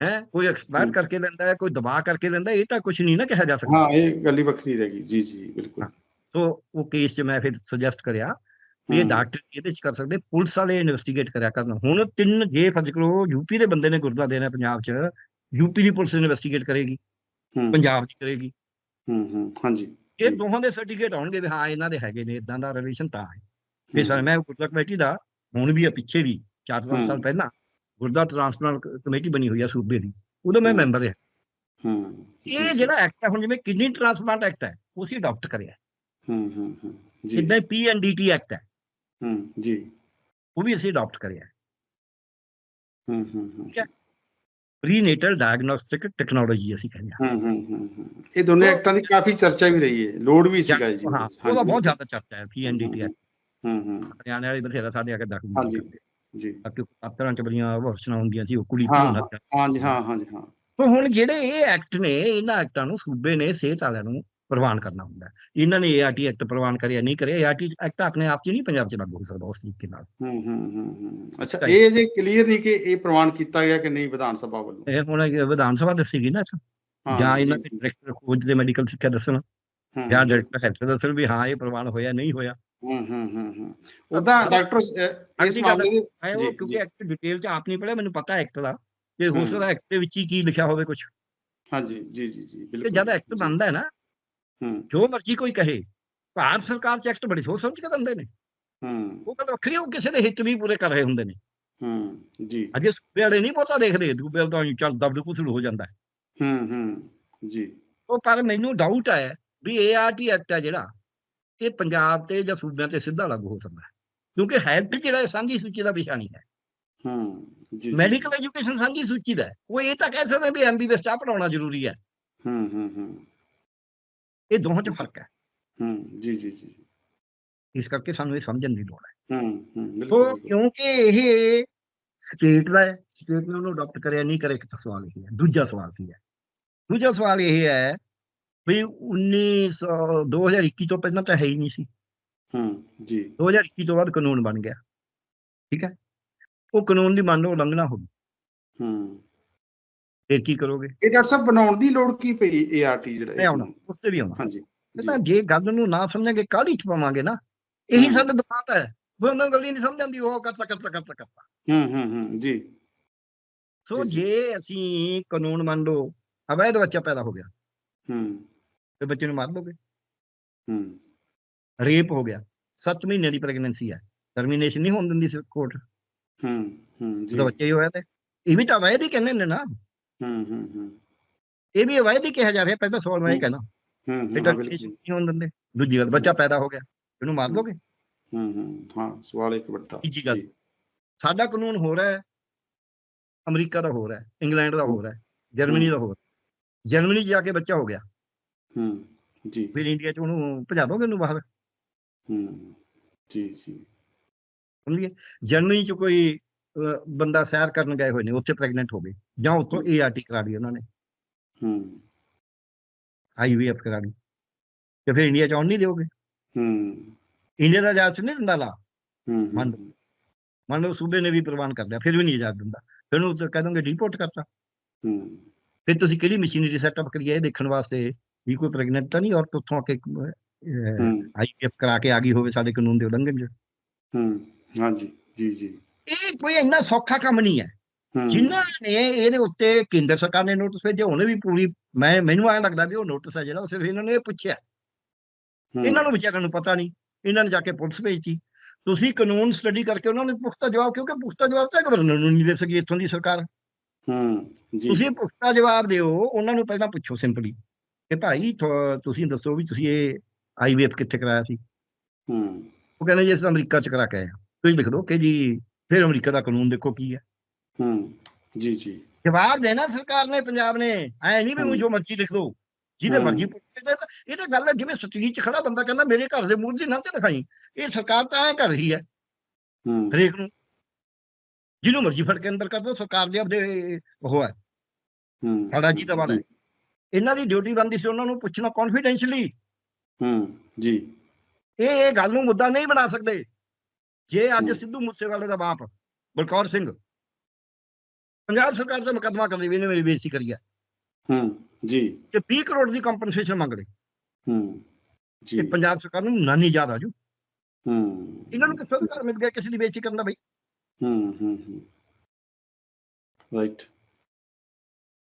Speaker 2: ਹੈ ਕੋਈ ਐਕਸਪਾਇਰ।
Speaker 1: ਕਰਕੇ
Speaker 2: ਲੈਂਦਾ ਹੈ ਕੋਈ ਦਬਾ ਕਰਕੇ ਲੈਂਦਾ ਇਹ ਤਾਂ ਕੁਝ ਨਹੀਂ ਨਾ ਕਿਹਾ ਜਾ ਸਕਦਾ।
Speaker 1: ਹਾਂ ਇਹ ਗੱਲ ਹੀ ਵੱਖਰੀ ਰਹਿ ਗਈ। ਜੀ ਜੀ ਬਿਲਕੁਲ।
Speaker 2: ਸੋ ਉਹ ਕੇਸ 'ਚ ਮੈਂ ਫਿਰ ਸੁਜੈਸਟ ਕਰਿਆ ਇਹ ਡਾਕਟਰ ਇਹਦੇ 'ਚ ਕਰ ਸਕਦੇ ਪੁਲਿਸ ਵਾਲੇ ਇਨਵੈਸਟੀਗੇਟ ਕਰਿਆ ਕਰਨ। ਹੁਣ ਤਿੰਨ ਜੇ ਫਰਜ਼ ਕਰੋ ਯੂਪੀ ਦੇ ਬੰਦੇ ਨੇ ਗੁਰਦਾ ਦੇਣਾ ਪੰਜਾਬ 'ਚ ਯੂਪੀ ਦੀ ਪੁਲਿਸ ਇਨਵੈਸਟੀਗੇਟ ਕਰੇਗੀ ਪੰਜਾਬ ਦੀ ਕਰੇਗੀ।
Speaker 1: ਹੂੰ ਹੂੰ ਹਾਂਜੀ।
Speaker 2: ਇਹ। ਦੋਹਾਂ ਦੇ ਸਰਟੀਫਿਕੇਟ ਆਉਣਗੇ ਵੀ ਹਾਂ ਇਹਨਾਂ ਦੇ ਹੈਗੇ ਨੇ ਇਦਾਂ ਦਾ ਰਿਲੇਸ਼ਨ ਤਾਂ ਹੈ। ਵੀ
Speaker 1: ਹੂੰ,
Speaker 2: ਸਰ ਮੈਂ ਗੁਰਦਾ ਕਮੇਟੀ ਦਾ ਹੁਣ ਵੀ ਆ ਪਿੱਛੇ ਵੀ 4-5 ਸਾਲ। ਪਹਿਲਾਂ ਗੁਰਦਾ ਟ੍ਰਾਂਸਪਲਾਂਟ ਕਮੇਟੀ ਬਣੀ ਹੋਈ ਆ ਸੂਬੇ ਦੀ ਉਦੋਂ ਮੈਂ। ਮੈਂਬਰ ਹਾਂ
Speaker 1: ਹੂੰ
Speaker 2: ਇਹ। ਜਿਹੜਾ ਐਕਟ ਹੈ ਹੁਣ ਜਿਵੇਂ ਕਿਡਨੀ ਟ੍ਰਾਂਸਪਲਾਂਟ ਐਕਟ ਹੈ ਉਹ ਅਸੀਂ ਅਡਾਪਟ ਕਰਿਆ।
Speaker 1: ਹੂੰ ਹੂੰ ਹੂੰ ਜੀ।
Speaker 2: ਇਦਾਂ ਹੀ ਪੀਐਨਡੀਟੀ ਐਕਟ ਹੈ
Speaker 1: ਹੂੰ ਜੀ।
Speaker 2: ਉਹ ਵੀ ਅਸੀਂ ਅਡਾਪਟ ਕਰਿਆ
Speaker 1: ਹੂੰ। ਹੂੰ ਹੂੰ
Speaker 2: ਠੀਕ ਹੈ। ਪ੍ਰੀਨੇਟਲ ਡਾਇਗਨੋਸਟਿਕ ਟੈਕਨੋਲੋਜੀ ਅਸੀਂ ਕਹਿੰਦੇ
Speaker 1: ਹਾਂ। ਹੂੰ ਹੂੰ ਹੂੰ ਇਹ ਦੋਨੇ ਐਕਟਾਂ ਦੀ ਕਾਫੀ ਚਰਚਾ ਵੀ ਰਹੀ ਹੈ। ਲੋਡ ਵੀ ਸੀਗਾ ਜੀ।
Speaker 2: ਹਾਂ ਉਹਦਾ ਬਹੁਤ ਜ਼ਿਆਦਾ ਚਰਚਾ ਹੈ ਪੀਐਨਡੀਟੀ
Speaker 1: ਹੂੰ ਹੂੰ
Speaker 2: ਹਰਿਆਣੇ ਵਾਲੇ ਬਥੇਰਾ ਸਾਡੇ ਆ ਕੇ ਦਖਲ
Speaker 1: ਹਾਂਜੀ। ਜੀ।
Speaker 2: ਬਾਕੀ ਪਾਤਰਾਂ ਚ ਬੜੀਆਂ ਵਰਸ਼ਨਾਂ ਹੁੰਦੀਆਂ ਸੀ ਉਹ ਕੁੜੀ
Speaker 1: ਹਾਂ, ਹਾਂਜੀ ਹਾਂ ਹਾਂਜੀ ਹਾਂ।
Speaker 2: ਤੋ ਹੁਣ ਜਿਹੜੇ ਇਹ ਐਕਟ ਨੇ ਇਹਨਾਂ ਐਕਟਾਂ ਨੂੰ ਸੂਬੇ ਨੇ ਸਿਹਤ ਵਾਲਿਆਂ ਨੂੰ ਪ੍ਰਵਾਨ ਕਰਨਾ ਹੁੰਦਾ। ਇਹਨਾਂ ਨੇ ਏਆਰਟੀ ਐਕਟ ਪ੍ਰਵਾਨ ਕਰਿਆ ਨਹੀਂ ਕਰਿਆ ਏਆਰਟੀ ਐਕਟ ਆਪਣੇ ਆਪ 'ਚ ਨਹੀਂ ਪੰਜਾਬ 'ਚ ਲਾਗੂ ਹੋ ਸਕਦਾ ਉਸ ਤਰੀਕੇ ਨਾਲ।
Speaker 1: ਹੂੰ ਹੂੰ ਹੂੰ ਅੱਛਾ। ਇਹ ਜੇ ਕਲੀਅਰ ਨਹੀਂ ਕਿ ਇਹ ਪ੍ਰਵਾਨ ਕੀਤਾ ਗਿਆ ਕਿ ਨਹੀਂ ਵਿਧਾਨ ਸਭਾ ਵੱਲੋਂ?
Speaker 2: ਇਹ ਹੁਣ ਵਿਧਾਨ ਸਭਾ ਦੱਸੇਗੀ ਨਾ ਜਾਂ ਇਹਨਾਂ। ਦੇ ਡਾਇਰੈਕਟਰ ਖੋਜ ਦੇ ਮੈਡੀਕਲ ਸਿੱਖਿਆ ਦੱਸਣ। ਜਾਂ ਡਾਇਰੈਕਟਰ ਹੈਲਥ ਦੱਸਣ ਵੀ ਹਾਂ ਇਹ ਪ੍ਰਵਾਨ ਹੋਇਆ ਨਹੀਂ ਹੋਇਆ।
Speaker 1: ਹੂੰ ਹੂੰ ਹੂੰ ਉਹਦਾ ਡਾਕਟਰ ਇਸ ਮਾਮਲੇ ਦੇ।
Speaker 2: ਕਿਉਂਕਿ ਐਕਟ ਡਿਟੇਲ ਚ ਆਪ ਨਹੀਂ ਪੜਿਆ ਮੈਨੂੰ ਪਤਾ ਐਕਟ ਦਾ। ਕਿ ਹੋ। ਸਕਦਾ ਐਕਟ ਦੇ ਵਿੱਚ ਹੀ ਕੀ ਲਿਖਿਆ ਹੋਵੇ ਕੁਝ
Speaker 1: ਹਾਂਜੀ ਜੀ ਜੀ ਜੀ ਬਿਲਕੁਲ
Speaker 2: ਜਦ ਐਕਟ ਬਣਦਾ ਹੈ ਨਾ। ਜੋ ਮਰਜ਼ੀ ਕੋਈ ਕਹੇ ਭਾਰਤ ਸਰਕਾਰ ਚ ਐਕਟ ਬੜੀ ਸੋਚ ਸਮਝ ਕੇ ਬੰਦੇ ਨੇ।
Speaker 1: ਹੂੰ।
Speaker 2: ਉਹ ਗੱਲ ਵੱਖਰੀ ਉਹ ਕਿਸੇ ਦੇ ਹਿੱਤ ਵੀ ਪੂਰੇ ਕਰ ਰਹੇ ਹੁੰਦੇ ਨੇ।
Speaker 1: ਹੂੰ ਜੀ।
Speaker 2: ਅਜੇ ਸੂਬੇ ਵਾਲੇ ਨਹੀਂ ਬਹੁਤਾ ਦੇਖਦੇ ਸੂਬੇ ਤਾਂ ਚੱਲ ਦਬਦ ਕੁਸਲ ਹੋ ਜਾਂਦਾ ਹੈ।
Speaker 1: ਹੂੰ ਜੀ।
Speaker 2: ਉਹ ਪਰ ਮੈਨੂੰ ਡਾਊਟ ਹੈ ਵੀ ਏਆਰਟੀ ਐਕਟ ਹੈ ਜਿਹੜਾ ਇਹ ਪੰਜਾਬ ਤੇ ਜਾਂ ਸੂਬਿਆਂ ਤੇ ਸਿੱਧਾ ਲਾਗੂ ਹੋ ਸਕਦਾ ਹੈ। ਕਿਉਂਕਿ ਹੈਲਥ ਜਿਹੜਾ ਸਾਂਝੀ ਸੂਚੀ ਦਾ ਵਿਸ਼ਾ ਨਹੀਂ ਹੈ।
Speaker 1: ਹੂੰ ਜੀ।
Speaker 2: ਮੈਡੀਕਲ ਐਜੂਕੇਸ਼ਨ ਸਾਂਝੀ ਸੂਚੀ ਦਾ ਉਹ ਇਹ ਤਾਂ ਕਹਿ ਸਕਦੇ ਵੀ ਐਮਬੀਬੀਐਸ ਚਾਹ ਪੜਾਉਣਾ ਜ਼ਰੂਰੀ ਹੈ।
Speaker 1: ਹੂੰ ਹੂੰ ਹੂੰ।
Speaker 2: ਇਹ ਦੋਹਾਂ 'ਚ ਫ਼ਰਕ ਹੈ।
Speaker 1: ਹੂੰ ਜੀ ਜੀ ਜੀ
Speaker 2: ਇਸ ਕਰਕੇ ਸਾਨੂੰ ਇਹ ਸਮਝਣ ਦੀ ਲੋੜ ਹੈ।
Speaker 1: ਹੂੰ ਹੂੰ ਬਿਲਕੁਲ
Speaker 2: ਕਿਉਂਕਿ ਇਹ ਸਟੇਟ ਦਾ ਹੈ ਸਟੇਟ ਨੇ ਉਹਨੂੰ ਅਡਾਪਟ ਕਰਿਆ ਨਹੀਂ ਕਰੇ ਇੱਕ ਤਾਂ ਸਵਾਲ ਇਹ ਹੈ ਦੂਜਾ ਸਵਾਲ ਕੀ ਹੈ? ਦੂਜਾ ਸਵਾਲ ਇਹ ਹੈ ਵੀ 1900 2021 ਤੋਂ ਪਹਿਲਾਂ ਤਾਂ ਹੈ ਹੀ ਨਹੀਂ ਸੀ।
Speaker 1: ਹੂੰ ਜੀ।
Speaker 2: 2021 ਤੋਂ ਬਾਅਦ ਕਾਨੂੰਨ ਬਣ ਗਿਆ। ਠੀਕ ਹੈ? ਉਹ ਕਾਨੂੰਨ ਦੀ ਮੰਨ ਲਓ ਉਲੰਘਣਾ ਹੋ ਗਈ।
Speaker 1: ਹੂੰ।
Speaker 2: ਫਿਰ ਕੀ ਕਰੋਗੇ?
Speaker 1: ਇਹ ਡਾਕਟਰ ਸਾਹਿਬ ਬਣਾਉਣ ਦੀ ਲੋੜ ਕੀ ਪਈ ਏਆਰਟੀ ਜਿਹੜਾ
Speaker 2: ਮੈਂ ਆਉਣਾ ਉਸ ਤੇ ਵੀ ਆਉਣਾ।
Speaker 1: ਹਾਂਜੀ।
Speaker 2: ਇਹ ਤਾਂ ਜੇ ਗੱਲ ਨੂੰ ਨਾ ਸਮਝਾਂਗੇ ਕਾਹਲੀ ਚ ਪਾਵਾਂਗੇ ਨਾ? ਇਹੀ। ਸਾਡਾ ਦਿਮਾਗ ਹੈ। ਵੀ ਉਹਨਾਂ ਗੱਲ ਨਹੀਂ ਸਮਝ ਆਉਂਦੀ ਉਹ ਕਰਤਾ ਕਰਤਾ ਕਰਤਾ ਕਰਤਾ।
Speaker 1: ਹੂੰ ਹੂੰ ਹੂੰ ਜੀ।
Speaker 2: ਸੋ
Speaker 1: ਜੀ,
Speaker 2: ਅਸੀਂ ਕਾਨੂੰਨ ਮੰਨ ਲਓ ਅਵੈਧ ਬੱਚਾ ਪੈਦਾ ਹੋ ਗਿਆ।
Speaker 1: ਹੂੰ।
Speaker 2: ਤੇ ਬੱਚੇ ਨੂੰ ਮਾਰ ਦੋਗੇ।
Speaker 1: ਹੂੰ।
Speaker 2: ਰੇਪ ਹੋ ਗਿਆ। 7 ਮਹੀਨੇ ਦੀ ਪ੍ਰੈਗਨੈਂਸੀ ਹੈ। ਟਰਮੀਨੇਸ਼ਨ ਨਹੀਂ ਹੋਣ ਦਿੰਦੀ ਕੋਰਟ।
Speaker 1: ਹੂੰ ਹੂੰ ਜੀ।
Speaker 2: ਬੱਚਾ ਹੀ ਹੋਇਆ ਤੇ। ਇਹ ਵੀ ਤਾਂ ਅਵੈਧ ਹੀ ਕਹਿੰਦੇ ਨੇ ਨਾ।
Speaker 1: ਹੂੰ ਹੂੰ ਹੂੰ।
Speaker 2: ਇਹ ਵੀ ਹੀ ਕਿਹਾ ਜਾ ਰਿਹਾ ਪਹਿਲਾਂ ਸਵਾਲ ਮੈਂ ਇਹ ਕਹਿਣਾ
Speaker 1: ਹੂੰ
Speaker 2: ਤੇ
Speaker 1: ਬਿਲਕੁਲ।
Speaker 2: ਨਹੀਂ ਹੋਣ ਦਿੰਦੇ। ਦੂਜੀ ਗੱਲ ਬੱਚਾ ਪੈਦਾ ਹੋ ਗਿਆ। ਇਹਨੂੰ ਮਾਰ। ਦੋਗੇ?
Speaker 1: ਹੂੰ ਹੂੰ ਹਾਂ ਸਵਾਲ ਇੱਕ ਵੱਡਾ।
Speaker 2: ਤੀਜੀ ਗੱਲ।
Speaker 1: ਜੀ,
Speaker 2: ਸਾਡਾ ਕਾਨੂੰਨ ਹੋ ਰਿਹਾ ਹੈ ਅਮਰੀਕਾ ਦਾ ਹੋ ਰਿਹਾ ਹੈ ਇੰਗਲੈਂਡ ਦਾ ਹੋ ਰਿਹਾ ਹੈ ਜਰਮਨੀ ਦਾ ਹੋ। ਰਿਹਾ। ਜਰਮਨੀ ਜਾ ਕੇ ਬੱਚਾ ਹੋ ਗਿਆ।
Speaker 1: ਹੂੰ ਜੀ।
Speaker 2: ਫਿਰ ਇੰਡੀਆ 'ਚ ਉਹਨੂੰ ਭਜਾ ਦੋਗੇ ਉਹਨੂੰ ਬਾਹਰ?
Speaker 1: ਹੂੰ ਜੀ ਜੀ।
Speaker 2: ਸਮਝੀਏ? ਜਰਮਨੀ 'ਚ ਕੋਈ ਬੰਦਾ ਸੈਰ ਕਰਨ ਗਏ ਹੋਏ ਨੇ ਉੱਥੇ ਪ੍ਰੈਗਨੈਂਟ ਹੋ ਗਏ। ਜਾਂ ਉੱਥੋਂ ਏਆਰਟੀ ਕਰਾ ਲਈ ਉਹਨਾਂ ਨੇ।
Speaker 1: ਹੂੰ।
Speaker 2: ਆਈਵੀਐਫ ਕਰਾ ਲਈ। ਤੇ ਫਿਰ ਇੰਡੀਆ 'ਚ ਆਉਣ ਨਹੀਂ ਦਿਓਗੇ?
Speaker 1: ਹੂੰ।
Speaker 2: ਇੰਡੀਆ ਦਾ ਇਜਾਜ਼ਤ ਨਹੀਂ ਦਿੰਦਾ ਲਾ?
Speaker 1: ਹੂੰ
Speaker 2: ਮੰਨ ਲਓ। ਮੰਨ ਲਓ ਸੂਬੇ ਨੇ ਵੀ ਪ੍ਰਵਾਨ ਕਰ ਲਿਆ ਫਿਰ ਵੀ ਨਹੀਂ ਇਜਾਜ਼ਤ ਦਿੰਦਾ। ਫਿਰ ਉਹਨੂੰ ਤਾਂ ਕਹਿ ਦੋਗੇ ਡਿਪੋਰਟ ਕਰਤਾ।
Speaker 1: ਹੂੰ।
Speaker 2: ਫਿਰ ਤੁਸੀਂ ਕਿਹੜੀ ਮਸ਼ੀਨਰੀ ਸੈਟਅਪ ਕਰੀ ਹੈ ਇਹ ਦੇਖਣ ਵਾਸਤੇ? ਵੀ ਕੋਈ ਪ੍ਰੈਗਨੈਂਟ ਤਾਂ ਨਹੀਂ ਔਰਤ ਉੱਥੋਂ ਆ ਕੇ
Speaker 1: ਹੂੰ।
Speaker 2: ਆਈਵੀਐਫ ਕਰਾ ਕੇ ਆ ਗਈ ਹੋਵੇ ਸਾਡੇ ਕਾਨੂੰਨ ਦੇ ਉਲੰਘਣ 'ਚ।
Speaker 1: ਹੂੰ ਹਾਂਜੀ ਜੀ ਜੀ।
Speaker 2: ਇਹ ਕੋਈ ਇੰਨਾ ਸੌਖਾ ਕੰਮ ਨਹੀਂ ਹੂੰ। ਜਿਨ੍ਹਾਂ ਨੇ ਇਹਦੇ ਉੱਤੇ ਕੇਂਦਰ ਸਰਕਾਰ ਨੇ ਨੋਟਿਸ ਭੇਜੇ ਉਹਨੇ ਵੀ ਪੂਰੀ ਮੈਂ ਮੈਨੂੰ ਐਂ ਲੱਗਦਾ ਵੀ ਉਹ ਨੋਟਿਸ ਹੈ ਜਿਹੜਾ ਉਹ ਸਿਰਫ ਇਹਨਾਂ ਨੇ ਇਹ ਪੁੱਛਿਆ ਇਹਨਾਂ ਨੂੰ ਵਿਚਾਰਿਆਂ ਨੂੰ ਪਤਾ ਨਹੀਂ। ਇਹਨਾਂ ਨੇ ਜਾ ਕੇ ਪੁਲਿਸ ਭੇਜਤੀ। ਤੁਸੀਂ ਕਾਨੂੰਨ ਸਟੱਡੀ ਕਰਕੇ ਉਹਨਾਂ ਨੂੰ ਪੁਖਤਾ ਜਵਾਬ ਕਿਉਂਕਿ ਪੁਖਤਾ ਜਵਾਬ ਤਾਂ ਗਵਰਨਰ ਨੂੰ ਨਹੀਂ ਦੇ ਸਕੀ ਇੱਥੋਂ ਦੀ ਸਰਕਾਰ।
Speaker 1: ਹੂੰ ਜੀ।
Speaker 2: ਤੁਸੀਂ ਪੁਖਤਾ ਜਵਾਬ ਦਿਓ ਉਹਨਾਂ ਨੂੰ ਪਹਿਲਾਂ ਪੁੱਛੋ ਸਿੰਪਲੀ ਕਿ ਭਾਈ ਤੁਸੀਂ ਦੱਸੋ ਵੀ ਤੁਸੀਂ ਇਹ ਆਈਵੀਐਫ ਕਿੱਥੇ ਕਰਾਇਆ ਸੀ?
Speaker 1: ਹੂੰ।
Speaker 2: ਉਹ ਕਹਿੰਦੇ ਜੀ ਤਾਂ ਅਮਰੀਕਾ ਚ ਕਰਾ ਕੇ ਹਾਂ। ਤੁਸੀਂ ਲਿਖ ਦਿਓ ਕਿ ਜੀ ਫਿਰ ਅਮਰੀਕਾ ਦਾ ਕਾਨੂੰਨ ਦੇਖੋ ਕੀ ਹੈ।
Speaker 1: ਹੂੰ ਜੀ ਜੀ।
Speaker 2: ਜਵਾਬ ਦੇਣਾ ਸਰਕਾਰ ਨੇ ਪੰਜਾਬ ਨੇ। ਐ ਨਹੀਂ ਵੀ। ਜੋ ਮਰਜ਼ੀ ਲਿਖ ਦੋ। ਜਿਹਦੇ। ਮਰਜ਼ੀ ਪੁੱਛੇ ਤੇ ਤਾਂ ਇਹ ਤਾਂ ਗੱਲ ਹੈ ਜਿਵੇਂ ਸਟਰੀਟ 'ਚ ਖੜਾ ਬੰਦਾ ਕਹਿੰਦਾ ਮੇਰੇ ਘਰ ਦੇ ਮੂਹਰੇ ਦੀ ਨਾ ਤੇ ਲਿਖਾਈ। ਇਹ ਸਰਕਾਰ ਤਾਂ ਐ ਕਰ ਰਹੀ ਹੈ।
Speaker 1: ਹੂੰ।
Speaker 2: ਹਰੇਕ ਨੂੰ। ਜਿਹਨੂੰ ਮਰਜ਼ੀ ਫੜ ਕੇ ਅੰਦਰ ਕਰ ਦੋ ਸਰਕਾਰ ਦੇ ਆਪਦੇ ਉਹ ਹੈ।
Speaker 1: ਹੂੰ।
Speaker 2: ਸਾਡਾ ਜੀ ਦਾ ਹੈ। ਇਹਨਾਂ ਦੀ ਡਿਊਟੀ ਬਣਦੀ ਸੀ ਉਹਨਾਂ ਨੂੰ ਪੁੱਛਣਾ ਕੌਨਫੀਡੈਂਸ਼ਲੀ
Speaker 1: ਹੂੰ ਜੀ।
Speaker 2: ਇਹ ਇਹ ਗੱਲ ਨੂੰ ਮੁੱਦਾ ਨਹੀਂ ਬਣਾ ਸਕਦੇ। ਜੇ ਅੱਜ
Speaker 1: ਹਮ।
Speaker 2: ਸਿੱਧੂ ਮੂਸੇਵਾਲੇ ਦਾ ਬਾਪ ਬਲਕੌਰ ਸਿੰਘ ਪੰਜਾਬ ਸਰਕਾਰ ਤੇ ਮੁਕੱਦਮਾ ਕਰਦੀ ਵੀ ਇਹਨੇ ਮੇਰੀ ਬੇਇੱਜ਼ਤੀ ਕਰੀ ਹੈ
Speaker 1: ਹੂੰ ਜੀ।
Speaker 2: ਤੇ 20 ਕਰੋੜ ਦੀ ਕੰਪਨਸੇਸ਼ਨ ਮੰਗ ਲਈ।
Speaker 1: ਹੂੰ ਜੀ।
Speaker 2: ਤੇ ਪੰਜਾਬ ਸਰਕਾਰ ਨੂੰ ਨਾਨੀ ਯਾਦ ਆਜੂ
Speaker 1: ਹੂੰ।
Speaker 2: ਇਹਨਾਂ ਨੂੰ ਕਿੱਥੋਂ ਅਧਿਕਾਰ ਮਿਲ ਗਿਆ ਕਿਸੇ ਦੀ ਬੇਇੱਜ਼ਤੀ ਕਰਨ ਦਾ ਬਈ?
Speaker 1: ਹੂੰ ਹੂੰ ਹੂੰ। ਰਾਈਟ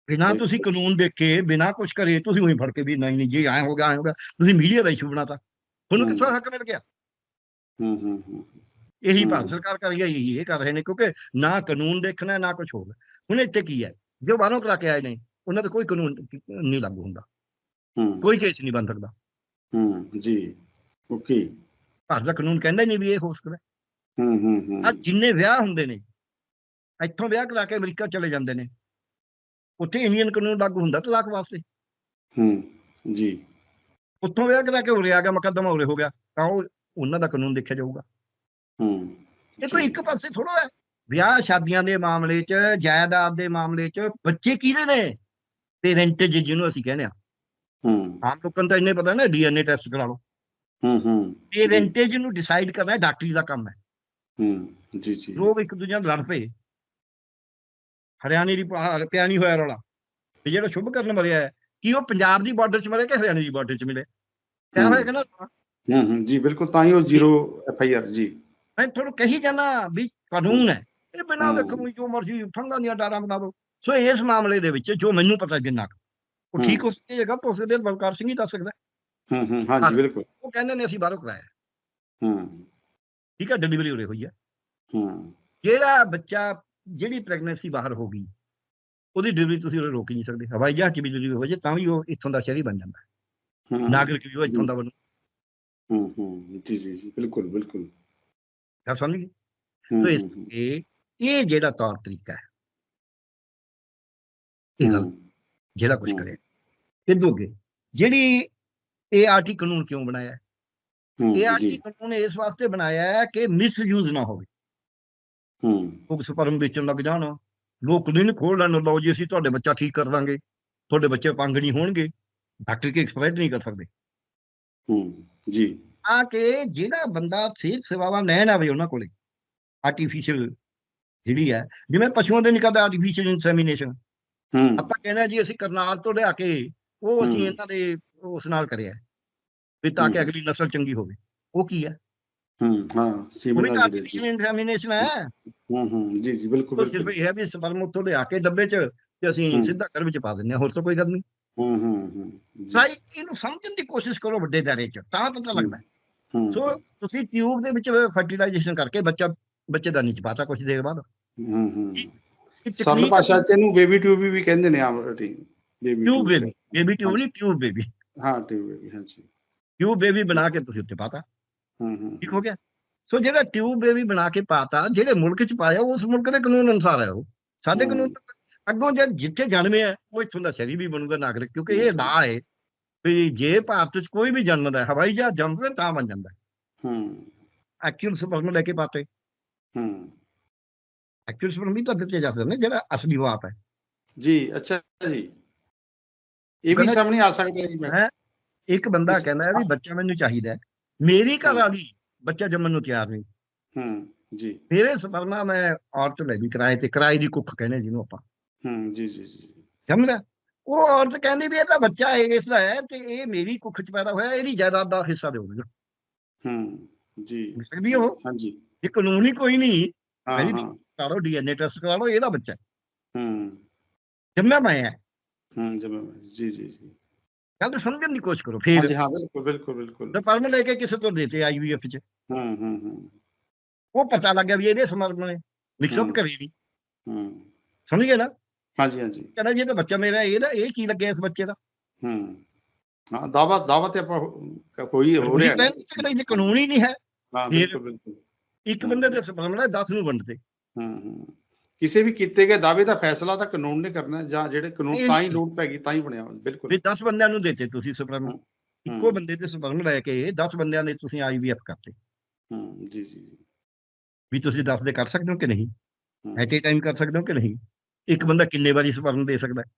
Speaker 2: ਬਿਨਾਂ। ਤੁਸੀਂ ਕਾਨੂੰਨ ਦੇਖ ਕੇ ਬਿਨਾਂ ਕੁਝ ਕਰੇ ਤੁਸੀਂ ਉਹੀ ਫੜ ਕੇ ਵੀ ਨਹੀਂ ਨਹੀਂ ਜੀ ਐ ਹੋ ਗਿਆ ਐ ਹੋ ਗਿਆ। ਤੁਸੀਂ ਮੀਡੀਆ ਦਾ ਇਸ਼ੂ ਬਣਾਤਾ। ਤੁਹਾਨੂੰ। ਕਿੱਥੋਂ ਹੱਕ ਮਿਲ ਗਿਆ?
Speaker 1: ਹੂੰ ਹੂੰ ਹੂੰ।
Speaker 2: ਇਹੀ। ਭਾਰਤ ਸਰਕਾਰ ਕਰ ਰਹੀ ਹੈ ਇਹੀ ਕਰ ਰਹੇ ਨੇ ਕਿਉਂਕਿ ਨਾ ਕਾਨੂੰਨ ਦੇਖਣਾ ਨਾ ਕੁਝ ਹੋਰ। ਹੁਣ ਇੱਥੇ ਕੀ ਹੈ? ਜੋ ਬਾਹਰੋਂ ਕਰਾ ਕੇ ਆਏ ਨੇ ਉਹਨਾਂ ਤੇ ਕੋਈ ਕਾਨੂੰਨ ਨਹੀਂ ਲਾਗੂ ਹੁੰਦਾ।
Speaker 1: ਹੂੰ।
Speaker 2: ਕੋਈ ਕੇਸ ਨਹੀਂ ਬਣ ਸਕਦਾ।
Speaker 1: ਹੂੰ ਜੀ। ਓਕੇ।
Speaker 2: ਭਾਰਤ ਦਾ ਕਾਨੂੰਨ ਕਹਿੰਦਾ ਹੀ ਨਹੀਂ ਵੀ ਇਹ ਹੋ ਸਕਦਾ।
Speaker 1: ਹੂੰ ਹੂੰ ਹੂੰ।
Speaker 2: ਆ ਜਿੰਨੇ ਵਿਆਹ ਹੁੰਦੇ ਨੇ ਇੱਥੋਂ ਵਿਆਹ ਕਰਾ ਕੇ ਅਮਰੀਕਾ ਚਲੇ ਜਾਂਦੇ ਨੇ ਉੱਥੇ ਇੰਡੀਅਨ ਕਾਨੂੰਨ ਲਾਗੂ ਹੁੰਦਾ ਤਲਾਕ ਵਾਸਤੇ।
Speaker 1: ਹੂੰ ਜੀ।
Speaker 2: ਉੱਥੋਂ ਵਿਆਹ ਕਰਾ ਕੇ ਉਰੇ ਆ ਗਿਆ ਮੁਕੱਦਮਾ ਉਰੇ ਹੋ ਗਿਆ ਤਾਂ ਉਹ ਉਹਨਾਂ ਦਾ ਕਾਨੂੰਨ ਦੇਖਿਆ ਜਾਊਗਾ।
Speaker 1: ਹੂੰ।
Speaker 2: ਇਹ ਕੋਈ ਇੱਕ ਪਾਸੇ ਥੋੜਾ ਹੈ। ਵਿਆਹ ਸ਼ਾਦੀਆਂ ਦੇ ਮਾਮਲੇ 'ਚ ਜਾਇਦਾਦ ਦੇ ਮਾਮਲੇ 'ਚ ਬੱਚੇ ਕਿਹਦੇ ਨੇ? ਪੇਰੈਂਟੇਜ ਜਿਹਨੂੰ ਅਸੀਂ ਕਹਿੰਦੇ ਆ
Speaker 1: ਹੂੰ।
Speaker 2: ਆਮ ਲੋਕਾਂ ਨੂੰ ਤਾਂ ਇੰਨੇ ਪਤਾ ਨਾ ਡੀਐਨਏ ਟੈਸਟ ਕਰਾ ਲਓ।
Speaker 1: ਹੂੰ ਹੂੰ।
Speaker 2: ਪੇਰੈਂਟੇਜ ਨੂੰ ਡਿਸਾਈਡ ਕਰਨਾ ਡਾਕਟਰੀ ਦਾ ਕੰਮ ਹੈ।
Speaker 1: ਹੂੰ ਜੀ ਜੀ।
Speaker 2: ਲੋਕ ਇੱਕ ਦੂਜੇ ਨਾਲ ਲੜ ਪਏ। ਹਰਿਆਣੇ ਦੀ ਪਿਆ ਨਹੀਂ ਹੋਇਆ ਰੌਲਾ। ਤੇ ਜਿਹੜਾ ਸ਼ੁਭ ਕਰਨ ਮਰਿਆ ਹੈ ਕਿ ਉਹ ਪੰਜਾਬ ਦੀ ਬਾਰਡਰ 'ਚ ਮਿਲੇ ਕਿ ਹਰਿਆਣਾ ਦੀ ਬਾਰਡਰ 'ਚ ਮਿਲੇ ਕਿਆ। ਹੋਏਗਾ ਨਾ
Speaker 1: ਹੂੰ ਹੂੰ ਜੀ ਬਿਲਕੁਲ ਤਾਂ ਹੀ ਉਹ ਜ਼ੀਰੋ ਐਫ ਆਈ ਆਰ ਜੀ।
Speaker 2: ਮੈਂ ਤੁਹਾਨੂੰ ਕਹੀ ਜਾਣਾ ਵੀ ਕਾਨੂੰਨ ਹੈ। ਇਹ ਬਿਨਾਂ
Speaker 1: ਹਮ।
Speaker 2: ਦੇਖੋ ਜੋ ਮਰਜ਼ੀ ਫੰਗਾਂ ਦੀਆਂ ਡਾਰਾਂ ਬਣਾ ਦਿਓ। ਸੋ ਇਸ ਮਾਮਲੇ ਦੇ ਵਿੱਚ ਜੋ ਮੈਨੂੰ ਪਤਾ ਜਿੰਨਾ ਉਹ ਠੀਕ ਹੋ। ਸਕੇਗਾ ਤਾਂ ਉਸੇ ਦੇ ਬਲਕਾਰ ਸਿੰਘ ਹੀ ਦੱਸ ਸਕਦਾ।
Speaker 1: ਹੂੰ ਹੂੰ। ਹਾਂਜੀ ਬਿਲਕੁਲ।
Speaker 2: ਉਹ ਕਹਿੰਦੇ ਨੇ ਅਸੀਂ ਬਾਹਰੋਂ ਕਰਾਇਆ।
Speaker 1: ਹੂੰ।
Speaker 2: ਠੀਕ ਹੈ ਡਿਲੀਵਰੀ ਉਰੇ ਹੋਈ ਹੈ।
Speaker 1: ਹੂੰ।
Speaker 2: ਜਿਹੜਾ ਬੱਚਾ ਜਿਹੜੀ ਪ੍ਰੈਗਨੈਂਸੀ ਬਾਹਰ ਹੋ ਗਈ ਉਹਦੀ ਡਿਲੀਵਰੀ ਤੁਸੀਂ ਉਰੇ ਰੋਕ ਨਹੀਂ ਸਕਦੇ। ਹਵਾਈ ਜਹਾਜ਼ 'ਚ ਵੀ ਡਿਲੀਵਰੀ ਹੋ ਜੇ ਤਾਂ ਵੀ ਉਹ ਇੱਥੋਂ ਦਾ ਸ਼ਹਿਰੀ ਬਣ ਜਾਂਦਾ। ਹੈ। ਨਾਗਰਿਕ ਵੀ ਉਹ ਇੱਥੋਂ ਦਾ ਬਣੂ।
Speaker 1: ਹੂੰ ਹੂੰ ਜੀ ਜੀ ਬਿਲਕੁਲ ਬਿਲਕੁਲ।
Speaker 2: ਤਾਂ ਸਮਝ ਗਏ ਸੋ ਇਸ ਇਹ ਇਹ ਜਿਹੜਾ ਤੌਰ ਤਰੀਕਾ ਹੈ। ਇਹ ਗੱਲ ਜਿਹੜਾ ਕੁਝ। ਕਰਿਆ। ਇਹ ਅੱਗੇ। ਜਿਹੜੀ ਇਹ ਆਰਟੀ ਕਾਨੂੰਨ ਕਿਉਂ ਬਣਾਇਆ ਇਹ ਆਰਟੀ ਕਾਨੂੰਨ ਇਸ ਵਾਸਤੇ ਬਣਾਇਆ ਹੈ ਕਿ ਮਿਸਯੂਜ਼ ਨਾ ਹੋਵੇ।
Speaker 1: ਹੂੰ।
Speaker 2: ਲੋਕ ਸਪਰਮ ਵੇਚਣ ਲੱਗ ਜਾਣ ਲੋਕ ਨਹੀਂ ਖੋਲ ਲੈਣ ਲਓ ਜੀ ਅਸੀਂ ਤੁਹਾਡੇ ਬੱਚਾ ਠੀਕ ਕਰ ਦਾਂਗੇ। ਤੁਹਾਡੇ ਬੱਚੇ ਪੰਗ ਨਹੀਂ ਹੋਣਗੇ। ਡਾਕਟਰ ਕੇ ਐਕਸਪਰਟ ਨਹੀਂ ਕਰ ਸਕਦੇ।
Speaker 1: ਹੂੰ ਜੀ।
Speaker 2: ਆ ਕਿ ਜਿਹੜਾ ਬੰਦਾ ਸਿਹਤ ਸੇਵਾਵਾਂ ਲੈਣ ਆਵੇ ਉਹਨਾਂ ਕੋਲੇ। ਆਰਟੀਫੀਸ਼ੀਅਲ ਜਿਹੜੀ ਹੈ ਜਿਵੇਂ ਪਸ਼ੂਆਂ ਦੇ ਨਿਕਲਦਾ ਆਰਟੀਫੀਸ਼ੀਅਲ ਇਨਸੈਮੀਨੇਸ਼ਨ ਆਪਾਂ ਕਹਿੰਦੇ ਜੀ ਅਸੀਂ ਕਰਨਾਲ ਤੋਂ ਲਿਆ ਕੇ ਉਹ ਅਸੀਂ। ਇਹਨਾਂ ਦੇ ਉਸ ਨਾਲ ਕਰਿਆ ਵੀ ਤਾਂ ਕਿ। ਅਗਲੀ ਨਸਲ ਚੰਗੀ ਹੋਵੇ। ਉਹ ਕੀ ਹੈ?
Speaker 1: ਹੂੰ ਹਾਂ ਜੀ
Speaker 2: ਆਰਟੀਫੀਸ਼ੀਅਲ ਇਨਸੈਮੀਨੇਸ਼ਨ ਹੈ।
Speaker 1: ਹੂੰ ਹੂੰ ਜੀ ਜੀ ਬਿਲਕੁਲ
Speaker 2: ਸਿਰਫ ਇਹ ਹੈ ਵੀ ਸਪਰਮ ਉੱਥੋਂ ਲਿਆ ਕੇ ਡੱਬੇ 'ਚ ਤੇ ਅਸੀਂ। ਸਿੱਧਾ ਘਰ ਵਿੱਚ ਪਾ ਹਾਂ ਹੋਰ ਤਾਂ ਕੋਈ ਗੱਲ ਨਹੀਂ।
Speaker 1: ਹੂੰ ਹੂੰ ਹੂੰ
Speaker 2: ਟਰਾਈ ਇਹਨੂੰ ਸਮਝਣ ਦੀ ਕੋਸ਼ਿਸ਼ ਕਰੋ ਵੱਡੇ ਦਾਇਰੇ 'ਚ ਤਾਂ ਪਤਾ ਲੱਗਦਾ ਸੋ ਤੁਸੀਂ ਟਿਊਬ ਦੇ ਵਿੱਚ ਫਰਟੀਲਾਈਜੇਸ਼ਨ ਕਰਕੇ ਬੱਚਾ ਬੱਚੇ ਦਾ ਨੀਚ ਪਾਤਾ ਕੁਝ ਦੇਰ ਬਾਅਦ।
Speaker 1: ਹੂੰ ਹੂੰ। ਸਰਲ ਭਾਸ਼ਾ ਚ ਇਹਨੂੰ ਬੇਬੀ ਟਿਊਬ ਵੀ ਕਹਿੰਦੇ ਨੇ ਆਮ ਰਟੀ। Baby
Speaker 2: tube baby baby tube ਨਹੀਂ ਟਿਊਬ ਬੇਬੀ
Speaker 1: ਹਾਂ ਟਿਊਬ ਬੇਬੀ ਹਾਂਜੀ।
Speaker 2: ਟਿਊਬ ਬੇਬੀ ਬਣਾ ਕੇ ਤੁਸੀਂ ਉੱਤੇ ਪਾਤਾ।
Speaker 1: ਹੂੰ ਹੂੰ।
Speaker 2: ਠੀਕ ਹੋ ਗਿਆ? ਸੋ ਜਿਹੜਾ ਟਿਊਬ ਬੇਬੀ ਬਣਾ ਕੇ ਪਾਤਾ ਜਿਹੜੇ ਮੁਲਕ ਚ ਪਾਇਆ ਉਸ ਮੁਲਕ ਦੇ ਕਾਨੂੰਨ ਅਨੁਸਾਰ ਹੈ ਉਹ। ਸਾਡੇ। ਕਾਨੂੰਨ ਤਾਂ ਅੱਗੋਂ ਜਦ ਜਿੱਥੇ ਜਨਮੇ ਆ ਉਹ ਇੱਥੋਂ ਦਾ ਸ਼ਹਿਰੀ ਵੀ ਬਣੂਗਾ ਨਾਗਰਿਕ ਕਿਉਂਕਿ ਇਹ। ਲਾ ਹੈ। ਵੀ ਜੇ ਭਾਰਤ ਚ ਕੋਈ ਵੀ ਜਨਮਦਾ ਹੈ ਹਵਾਈ ਜਹਾਜ਼ ਜਨਮਦਾ ਤਾਂ ਬਣ ਜਾਂਦਾ।
Speaker 1: ਹੂੰ।
Speaker 2: ਐਕਚੁਅਲ ਸਪਰਮ ਲੈ ਕੇ ਪਾਤੇ।
Speaker 1: ਹੂੰ।
Speaker 2: ਐਕਚੁਅਲ ਸਪਰਮ ਵੀ ਤਾਂ ਦਿੱਤੇ ਜਾ ਸਕਦੇ ਨੇ ਜਿਹੜਾ ਅਸਲੀ ਵਾਪ ਹੈ।
Speaker 1: ਜੀ ਅੱਛਾ ਜੀ। ਇਹ ਵੀ ਸਾਹਮਣੇ ਆ ਸਕਦਾ ਜੀ ਮੈਂ?
Speaker 2: ਇੱਕ ਬੰਦਾ ਕਹਿੰਦਾ ਵੀ ਬੱਚਾ ਮੈਨੂੰ ਚਾਹੀਦਾ ਮੇਰੀ ਘਰ। ਵਾਲੀ ਬੱਚਾ ਜੰਮਣ ਨੂੰ ਤਿਆਰ ਨਹੀਂ।
Speaker 1: ਹੂੰ ਜੀ।
Speaker 2: ਮੇਰੇ ਸਪਰਮਾ ਮੈਂ ਔਰਤ ਲੈ ਲਈ ਕਿਰਾਏ ਤੇ ਕਿਰਾਏ ਦੀ ਕੁੱਖ ਕਹਿੰਦੇ ਜਿਹਨੂੰ ਆਪਾਂ।
Speaker 1: ਹੂੰ ਜੀ ਜੀ ਜੀ।
Speaker 2: ਸਮਝਦਾ? ਉਹ ਔਰਤ ਕਹਿੰਦੀ ਵੀ ਇਹ ਤਾਂ ਬੱਚਾ ਹੈ ਇਸ ਦਾ ਹੈ ਤੇ ਇਹ ਮੇਰੀ ਕੁੱਖ ਚ ਪੈਦਾ ਹੋਇਆ ਇਹਦੀ ਜਾਇਦਾਦ ਦਾ ਹਿੱਸਾ ਦਿਓ
Speaker 1: ਹੂੰ ਜੀ।
Speaker 2: ਸਕਦੀ ਹੈ
Speaker 1: ਹਾਂਜੀ।
Speaker 2: ਇਹ ਕਾਨੂੰਨੀ ਕੋਈ ਨਹੀਂ।
Speaker 1: ਹਾਂ
Speaker 2: ਕਰਾ ਲਓ ਡੀਐਨਏ ਟੈਸਟ ਕਰਾ ਲਓ ਇਹਦਾ ਬੱਚਾ ਹੈ।
Speaker 1: ਹੂੰ।
Speaker 2: ਜੰਮਿਆ ਮੈਂ ਹੈ।
Speaker 1: ਹੂੰ ਜਮਾ ਜੀ ਜੀ ਜੀ।
Speaker 2: ਗੱਲ ਸਮਝਣ ਦੀ ਕੋਸ਼ਿਸ਼ ਕਰੋ ਫਿਰ।
Speaker 1: ਹਾਂ ਬਿਲਕੁਲ ਬਿਲਕੁਲ ਬਿਲਕੁਲ।
Speaker 2: ਸਪਰਮ ਲੈ ਕੇ ਕਿਸੇ ਤੋਂ ਦੇਤੇ ਆਈਵੀਐਫ ਚ।
Speaker 1: ਹੂੰ ਹੂੰ ਹੂੰ।
Speaker 2: ਉਹ ਪਤਾ ਲੱਗਿਆ ਵੀ ਇਹਦੇ ਸਮਰਮ ਨੇ ਮਿਕਸਅਪ। ਕਰੀ ਨਹੀਂ
Speaker 1: ਹੂੰ।
Speaker 2: ਸਮਝ ਗਏ ਨਾ?
Speaker 1: ਹਾਂਜੀ ਹਾਂਜੀ।
Speaker 2: ਕਹਿੰਦਾ ਜੀ ਇਹ ਤਾਂ ਬੱਚਾ ਮੇਰਾ ਇਹਦਾ ਇਹ ਕੀ ਲੱਗਿਆ ਇਸ ਬੱਚੇ ਦਾ?
Speaker 1: ਹੂੰ। ਹਾਂ ਦਾਵਾ ਦਾਵਾ ਤੇ ਆਪਾਂ ਕੋਈ ਹੋ ਰਿਹਾ ਨਾ।
Speaker 2: ਕਹਿੰਦਾ ਇਹ ਕਾਨੂੰਨ ਹੀ ਨਹੀਂ ਹੈ।
Speaker 1: ਹਾਂ ਬਿਲਕੁਲ ਬਿਲਕੁਲ।
Speaker 2: ਇੱਕ ਬੰਦੇ ਦੇ ਨਾਲ 10 ਨੂੰ ਵੰਡਦੇ।
Speaker 1: ਹੂੰ ਹੂੰ। ਕਿਸੇ ਵੀ ਕੀਤੇ ਗਏ ਦਾਅਵੇ ਦਾ ਫੈਸਲਾ ਤਾਂ ਕਾਨੂੰਨ ਨੇ ਕਰਨਾ ਜਾਂ ਜਿਹੜੇ ਕਾਨੂੰਨ ਤਾਂ ਹੀ ਲੋੜ ਪੈਗੀ ਤਾਂ ਹੀ ਬਣਿਆ ਬਿਲਕੁਲ।
Speaker 2: ਵੀ 10 ਬੰਦਿਆਂ ਨੂੰ ਦੇਤੇ ਤੁਸੀਂ ਸਪਰਮ। ਇੱਕੋ ਬੰਦੇ ਦੇ ਸਪਰਮ ਲੈ ਕੇ 10 ਬੰਦਿਆਂ ਦੇ ਤੁਸੀਂ ਆਈਵੀਐਫ ਕਰਤੇ।
Speaker 1: ਹੂੰ ਜੀ ਜੀ
Speaker 2: ਵੀ ਤੁਸੀਂ 10 ਦੇ ਕਰ ਸਕਦੇ ਹੋ ਕਿ ਨਹੀਂ? ਐਟ ਏ ਟਾਈਮ ਕਰ ਸਕਦੇ ਹੋ ਕਿ ਨਹੀਂ? ਇੱਕ ਬੰਦਾ ਕਿੰਨੇ ਵਾਰੀ ਸਪਰਮ ਦੇ ਸਕਦਾ ਹੈ?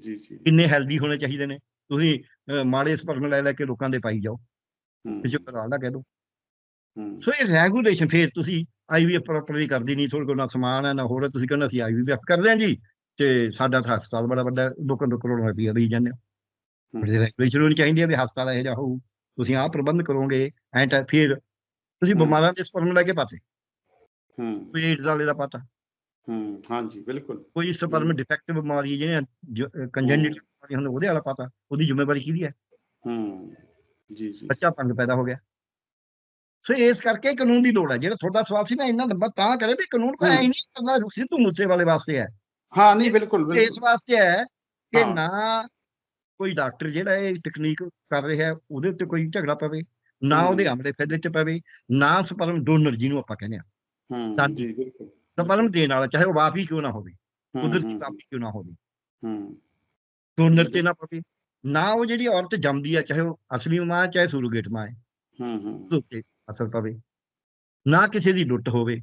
Speaker 1: ਜੀ ਜੀ।
Speaker 2: ਕਿੰਨੇ ਹੈਲਦੀ ਹੋਣੇ ਚਾਹੀਦੇ ਨੇ? ਤੁਸੀਂ ਮਾੜੇ ਸਪਰਮ ਲੈ ਲੈ ਕੇ ਲੋਕਾਂ ਦੇ ਪਾਈ ਜਾਓ।
Speaker 1: ਹੂੰ,
Speaker 2: ਪਿੱਛੇ ਕਰਾ ਲਾ ਕਹਿ ਦੋ। ਸੋ ਇਹ ਰੈਗੂਲੇਸ਼ਨ ਫੇਰ ਤੁਸੀਂ ਆਈਵੀਐਫ ਪ੍ਰੋਪਰਲੀ ਕਰਦੀ ਨਹੀਂ ਤੁਹਾਡੇ ਕੋਲ ਨਾ ਸਮਾਨ ਹੈ ਨਾ ਹੋਰ ਤੁਸੀਂ ਕਹਿੰਦੇ ਅਸੀਂ ਆਈਵੀਐਫ ਕਰਦੇ ਹਾਂ ਜੀ। ਤੇ ਸਾਡਾ ਤਾਂ ਹਸਪਤਾਲ ਬੜਾ ਵੱਡਾ ਲੋਕਾਂ ਤੋਂ ਕਰੋੜਾਂ ਰੁਪਈਆ ਲਈ ਜਾਂਦੇ ਹੋ। ਬੜੀ ਰੈਗੂਲੇਸ਼ਨ ਹੋਣੀ ਚਾਹੀਦੀ ਹੈ ਵੀ ਹਸਪਤਾਲ ਇਹੋ ਜਿਹਾ ਹੋਊ। ਤੁਸੀਂ ਆਹ ਪ੍ਰਬੰਧ ਕਰੋਗੇ ਐਂ ਤਾਂ ਫਿਰ ਤੁਸੀਂ। ਬਿਮਾਰਾਂ ਦੇ ਸਪਰਮ ਲੈ ਕੇ ਪਾਤੇ।
Speaker 1: ਹੂੰ।
Speaker 2: ਕੋਈ ਏਡਸ ਵਾਲੇ ਦਾ ਪਤਾ।
Speaker 1: ਹੂੰ ਹਾਂਜੀ ਬਿਲਕੁਲ।
Speaker 2: ਕੋਈ ਸਪਰਮ। ਡਿਫੈਕਟਿਵ ਬਿਮਾਰੀ ਜਿਹੜੀਆਂ ਕੰਜੈਨਿਟਲ ਬਿਮਾਰੀ ਹੁੰਦੀ ਉਹਦੇ ਵਾਲਾ ਪਤਾ ਉਹਦੀ ਜ਼ਿੰਮੇਵਾਰੀ ਕਿਹਦੀ ਹੈ?
Speaker 1: ਹੂੰ। ਜੀ ਜੀ।
Speaker 2: ਬੱਚਾ ਪੰਗ ਪੈਦਾ ਹੋ ਗਿਆ। ਸੋ ਇਸ ਕਰਕੇ ਕਾਨੂੰਨ ਦੀ ਲੋੜ ਹੈ। ਜਿਹੜਾ ਤੁਹਾਡਾ ਸਵਾਲ ਸੀ ਨਾ ਇੰਨਾ ਲੰਬਾ ਤਾਂ ਕਰੇ ਵੀ ਕਾਨੂੰਨ ਕੋਈ ਐ। ਨਹੀਂ ਕਰਨਾ ਸਿੱਧੂ ਮੂਸੇ ਵਾਲੇ ਵਾਸਤੇ ਹੈ।
Speaker 1: ਹਾਂ ਨਹੀਂ ਬਿਲਕੁਲ
Speaker 2: ਇਸ ਵਾਸਤੇ ਹੈ ਕਿ। ਨਾ ਕੋਈ ਡਾਕਟਰ ਜਿਹੜਾ ਇਹ ਟੈਕਨੀਕ ਕਰ ਰਿਹਾ ਉਹਦੇ ਉੱਤੇ ਕੋਈ ਝਗੜਾ ਪਵੇ ਨਾ। ਉਹਦੇ ਹਮਲੇ ਫਾਇਦੇ ਚ ਪਵੇ ਨਾ ਸਪਰਮ ਡੋਨਰ ਜਿਹਨੂੰ ਆਪਾਂ ਕਹਿੰਦੇ ਆ
Speaker 1: ਹੂੰ ਜੀ ਬਿਲਕੁਲ।
Speaker 2: ਸਪਰਮ ਦੇਣ ਵਾਲਾ ਚਾਹੇ ਉਹ ਹੀ ਕਿਉਂ ਨਾ ਹੋਵੇ ਕੁਦਰਤੀ ਕਾਪੀ ਕਿਉਂ ਨਾ ਹੋਵੇ।
Speaker 1: ਹੂੰ।
Speaker 2: ਡੋਨਰ ਤੇ ਨਾ ਪਵੇ ਨਾ ਉਹ ਜਿਹੜੀ ਔਰਤ ਜੰਮਦੀ ਆ ਚਾਹੇ ਉਹ ਅਸਲੀ ਮਾਂ ਚਾਹੇ ਸਰੋਗੇਟ ਮਾਂ ਹੈ।
Speaker 1: ਹੂੰ ਹੂੰ।
Speaker 2: ਅਸਰ ਪਵੇ। ਨਾ ਕਿਸੇ ਦੀ ਲੁੱਟ ਹੋਵੇ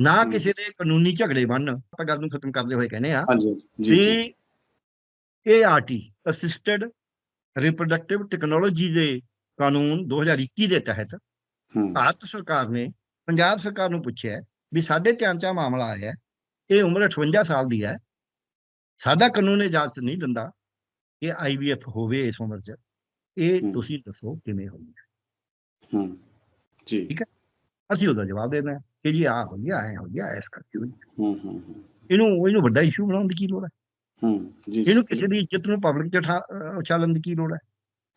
Speaker 2: ਨਾ। ਕਿਸੇ ਦੇ ਕਾਨੂੰਨੀ ਝਗੜੇ ਬਣਨ। ਆਪਾਂ ਗੱਲ ਨੂੰ ਖਤਮ ਕਰਦੇ ਹੋਏ ਕਹਿੰਦੇ ਆ
Speaker 1: ਹਾਂਜੀ ਜੀ ਜੀ।
Speaker 2: ਵੀ ਏਆਰਟੀ ਅਸਿਸਟਡ ਰਿਪਰੋਡਕਟਿਵ ਟੈਕਨੋਲੋਜੀ ਦੇ ਕਾਨੂੰਨ 2021 ਦੇ ਤਹਿਤ ਭਾਰਤ ਸਰਕਾਰ ਨੇ ਪੰਜਾਬ ਸਰਕਾਰ ਨੂੰ ਪੁੱਛਿਆ ਵੀ ਸਾਡੇ ਧਿਆਨ 'ਚ ਆਹ ਮਾਮਲਾ ਆਇਆ ਹੈ, ਇਹ ਉਮਰ 58 ਸਾਲ ਦੀ ਹੈ। ਸਾਡਾ ਕਾਨੂੰਨ ਇਜਾਜ਼ਤ ਨਹੀਂ ਦਿੰਦਾ ਇਹ ਆਈਵੀਐਫ ਹੋਵੇ ਇਸ ਉਮਰ 'ਚ। ਇਹ। ਤੁਸੀਂ ਦੱਸੋ ਕਿਵੇਂ ਹੋਈ
Speaker 1: ਹੂੰ। ਜੀ।
Speaker 2: ਠੀਕ ਅਸੀਂ ਉਹਦਾ ਜਵਾਬ ਦੇਣਾ ਕਿ ਜੀ ਆ ਹੋ ਗਿਆ ਐ ਹੋ ਗਿਆ ਐਸ ਕਰਕੇ।
Speaker 1: ਹੂੰ ਹੂੰ ਹੂੰ,
Speaker 2: ਇਹਨੂੰ ਇਹਨੂੰ ਵੱਡਾ ਇਸ਼ੂ ਬਣਾਉਣ ਦੀ ਕੀ ਲੋੜ ਹੈ?
Speaker 1: ਹੂੰ ਜੀ
Speaker 2: ਇਹਨੂੰ ਕਿਸੇ ਦੀ ਇੱਜ਼ਤ ਨੂੰ ਪਬਲਿਕ 'ਚ ਉਛਾਲਣ ਦੀ ਕੀ ਲੋੜ ਹੈ?